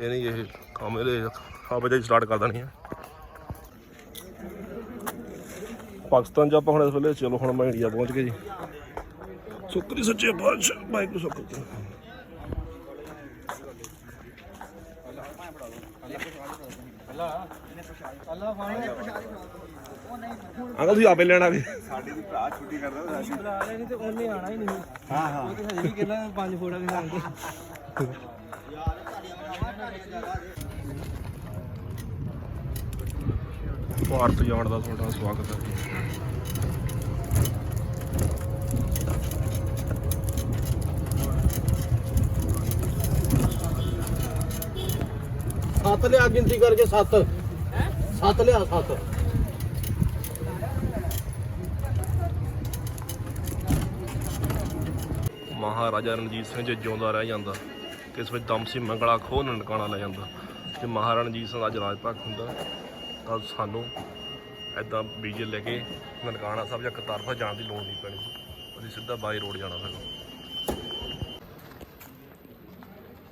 ਇਹ ਨਹੀਂ ਇਹ ਕੰਮ ਇਹਦੇ ਆਵਾਜਾਈ ਸਟਾਰਟ ਕਰ ਦੇਣੀ ਆ। ਪਾਕਿਸਤਾਨ 'ਚ ਆਪਾਂ ਹੁਣ ਇਸ ਵੇਲੇ, ਚਲੋ ਹੁਣ ਮੈਂ ਇੰਡੀਆ ਪਹੁੰਚ ਗਏ ਜੀ। ਸੁੱਕਰੀ ਸੱਚੇ ਬਾਦਸ਼ਾਹ ਵਾਹਿਗੁਰੂ ਸੁੱਕਰ ਅੰਕਲ ਤੁਸੀਂ ਆਪੇ ਲੈਣ ਆ ਗਏ ਸਾਡੀ ਦੀ ਭਰਾ ਛੁੱਟੀ ਕਰਦਾ ਸੀ ਬੁਲਾ ਲਿਆ ਨਹੀਂ ਤੇ ਉਹਨੇ ਆਣਾ ਹੀ ਨਹੀਂ ਹਾਂ ਹਾਂ ਉਹ ਤੇ ਹਜੇ ਵੀ ਕਹਿੰਦਾ ਪੰਜ ਫੋਟੋ ਵੀ ਸੰਗ ਭਾਰਤ ਜਾਣ ਦਾ ਤੁਹਾਡਾ ਸਵਾਗਤ ਹੈ। ਸੱਤ ਲਿਆ ਗਿਣਤੀ ਕਰਕੇ ਸੱਤ। ਸੱਤ ਲਿਆ, ਸੱਤ। ਮਹਾਰਾਜਾ ਰਣਜੀਤ ਸਿੰਘ ਜੇ ਜਿਉਂਦਾ ਰਹਿ ਜਾਂਦਾ। ਕਿਸ ਵਿੱਚ ਦਮ ਸੀ ਮੰਗਲਾ ਖੋਹ ਨਨਕਾਣਾ ਲੈ ਜਾਂਦਾ। ਜੇ ਮਹਾਰਾਜਾ ਰਣਜੀਤ ਸਿੰਘ ਦਾ ਅੱਜ ਰਾਜ ਹੁੰਦਾ। ਤਾਂ ਸਾਨੂੰ ਐਦਾਂ ਬੀਜੇ ਲੈ ਕੇ ਨਨਕਾਣਾ ਸਾਹਿਬ ਜਾਂ ਕਰਤਾਰਪੁਰ ਜਾਣ ਦੀ ਲੋੜ ਨਹੀਂ ਪੈਣੀ। ਅਸੀਂ ਸਿੱਧਾ ਬਾਈ ਰੋਡ ਜਾਣਾ ਫਿਰ।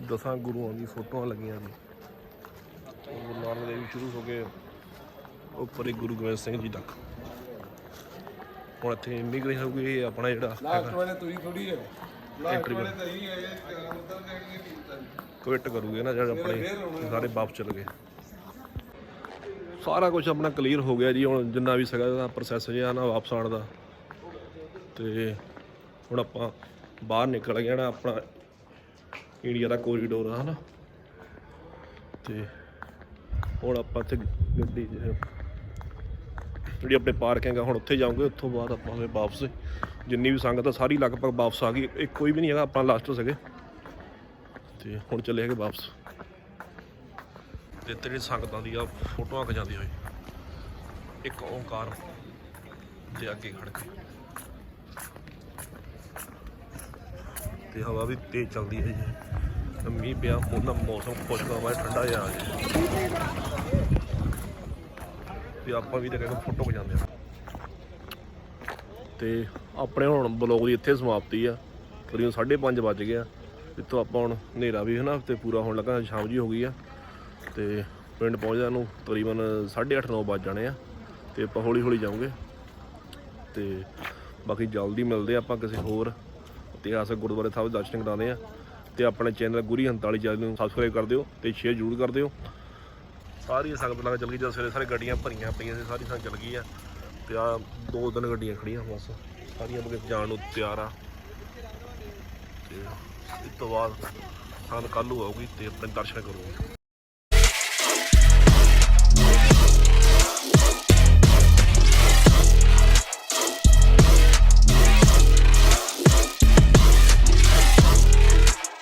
ਦਸਾਂ ਗੁਰੂਆਂ ਦੀ ਫੋਟੋਆਂ ਲੱਗੀਆਂ ਨੇ। ਗੁਰੂ ਨਾਨਕ ਦੇਵ ਜੀ ਸ਼ੁਰੂ ਹੋ ਗਏ ਉੱਪਰ ਹੀ ਗੁਰੂ ਗੋਬਿੰਦ ਸਿੰਘ ਜੀ ਤੱਕ। ਹੁਣ ਇੱਥੇ ਇਮੀਗ੍ਰੇਸ਼ਨ ਹੋ ਗਈ ਇਹ ਆਪਣਾ ਜਿਹੜਾ ਲਾਸਟ ਵਾਲੇ ਤੁਸੀਂ ਥੋੜੀ ਹੈ ਲਾਸਟ ਵਾਲੇ ਤਾਂ ਹੀ ਕੁਇਟ ਕਰੂਗੇ ਨਾ ਜਿਹੜੇ ਆਪਣੇ ਸਾਰੇ ਵਾਪਸ ਚਲ ਗਏ। ਸਾਰਾ ਕੁਝ ਆਪਣਾ ਕਲੀਅਰ ਹੋ ਗਿਆ ਜੀ ਹੁਣ ਜਿੰਨਾ ਵੀ ਸੀਗਾ ਇਹਦਾ ਪ੍ਰੋਸੈਸ ਜਿਹਾ ਨਾ ਵਾਪਸ ਆਉਣ ਦਾ। ਤੇ ਹੁਣ ਆਪਾਂ ਬਾਹਰ ਨਿਕਲ ਗਏ ਨਾ ਆਪਣਾ ਇੰਡੀਆ ਦਾ ਕੋਰੀਡੋਰ ਆ ਹਨਾ। ਤੇ ਹੁਣ ਆਪਾਂ ਇੱਥੇ ਗੱਡੀ ਚ- ਜਿਹੜੀ ਆਪਣੇ ਪਾਰਕਿੰਗ ਆ ਹੁਣ ਉੱਥੇ ਜਾਵਾਂਗੇ ਉੱਥੋਂ ਬਾਅਦ ਆਪਾਂ ਫਿਰ ਵਾਪਸ। ਜਿੰਨੀ ਵੀ ਸੰਗਤ ਆ, ਸਾਰੀ ਲਗਭਗ ਵਾਪਸ ਆ ਗਈ। ਇੱਕ ਕੋਈ ਵੀ ਨਹੀਂ ਹੈਗਾ, ਆਪਾਂ ਲਾਸਟ ਸਕੇ ਤੇ ਹੁਣ ਚੱਲੇ ਹੈਗੇ ਵਾਪਸ। ਤੇ ਤੇਰੀ ਸੰਗਤਾਂ ਦੀ ਆ, ਫੋਟੋਆਂ ਖਿਚਾਉਂਦੀ ਹੋਈ। ਇੱਕ ਓਂਕਾਰ ਦੇ ਅੱਗੇ ਖੜ ਕੇ। ਤੇ ਹਵਾ ਵੀ ਤੇਜ਼ ਚੱਲਦੀ ਹੈ ਜੀ। ਮੀਂਹ ਪਿਆ, ਹੁਣ ਮੌਸਮ ਖੁਸ਼ਕ ਹਵਾ ਠੰਡਾ ਜਿਹਾ ਆ ਗਿਆ। ਤੇ ਆਪਾਂ ਵੀ ਤਾਂ ਕਹਿੰਦੇ ਫੋਟੋ ਖਿਚਾਉਂਦੇ ਆ। ਤੇ ਆਪਣੇ ਹੁਣ ਬਲੌਗ ਦੀ ਇੱਥੇ ਸਮਾਪਤੀ ਆ। ਕਰੀਬ 5:30 ਵੱਜ ਗਿਆ ਇੱਥੋਂ ਆਪਾਂ ਹੁਣ ਹਨੇਰਾ ਵੀ ਹਨਾ, ਤੇ ਪੂਰਾ ਹੋਣ ਲੱਗਾ, ਸ਼ਾਮ ਜੀ ਹੋ ਗਈ ਆ। ਤੇ ਪਿੰਡ ਪਹੁੰਚਦਿਆਂ ਨੂੰ ਤਕਰੀਬਨ 8:30 9 ਵੱਜ ਜਾਣੇ ਆ। ਤੇ ਆਪਾਂ ਹੌਲੀ ਹੌਲੀ ਜਾਵਾਂਗੇ। ਤੇ ਬਾਕੀ ਜਲਦੀ ਮਿਲਦੇ ਆਪਾਂ ਕਿਸੇ ਹੋਰ ਇਤਿਹਾਸਕ ਗੁਰਦੁਆਰੇ ਸਾਹਿਬ ਦੇ ਦਰਸ਼ਨ ਕਰਾਉਂਦੇ ਆ। ਤੇ ਆਪਣੇ ਚੈਨਲ ਗੁਰੀ 47 ਚੈਨਲ ਨੂੰ ਸਬਸਕ੍ਰਾਈਬ ਕਰ ਦਿਓ ਤੇ ਸ਼ੇਅਰ ਜ਼ਰੂਰ ਕਰ ਦਿਓ। ਸਾਰੀ ਸੰਗਤ ਲੱਗ ਚੱਲ ਗਈ, ਜਦ ਸਵੇਰੇ ਸਾਰੇ ਗੱਡੀਆਂ ਭਰੀਆਂ ਪਈਆਂ ਸੀ, ਸਾਰੀ ਸੰਗਤ ਚੱਲ ਗਈ ਆ ਤੇ ਆ ਦੋ ਤਿੰਨ ਗੱਡੀਆਂ ਖੜੀਆਂ ਬਸ। ਸਾਰੀਆਂ ਅੱਗੇ ਜਾਣ ਨੂੰ ਤਿਆਰ ਆ। ਤੇ ਇਸ ਤੋਂ ਬਾਅਦ ਸਾਨੂੰ ਕੱਲ੍ਹ ਨੂੰ ਆਊਗੀ ਤੇ ਆਪਣੇ ਦਰਸ਼ਨ ਕਰੋਗੇ।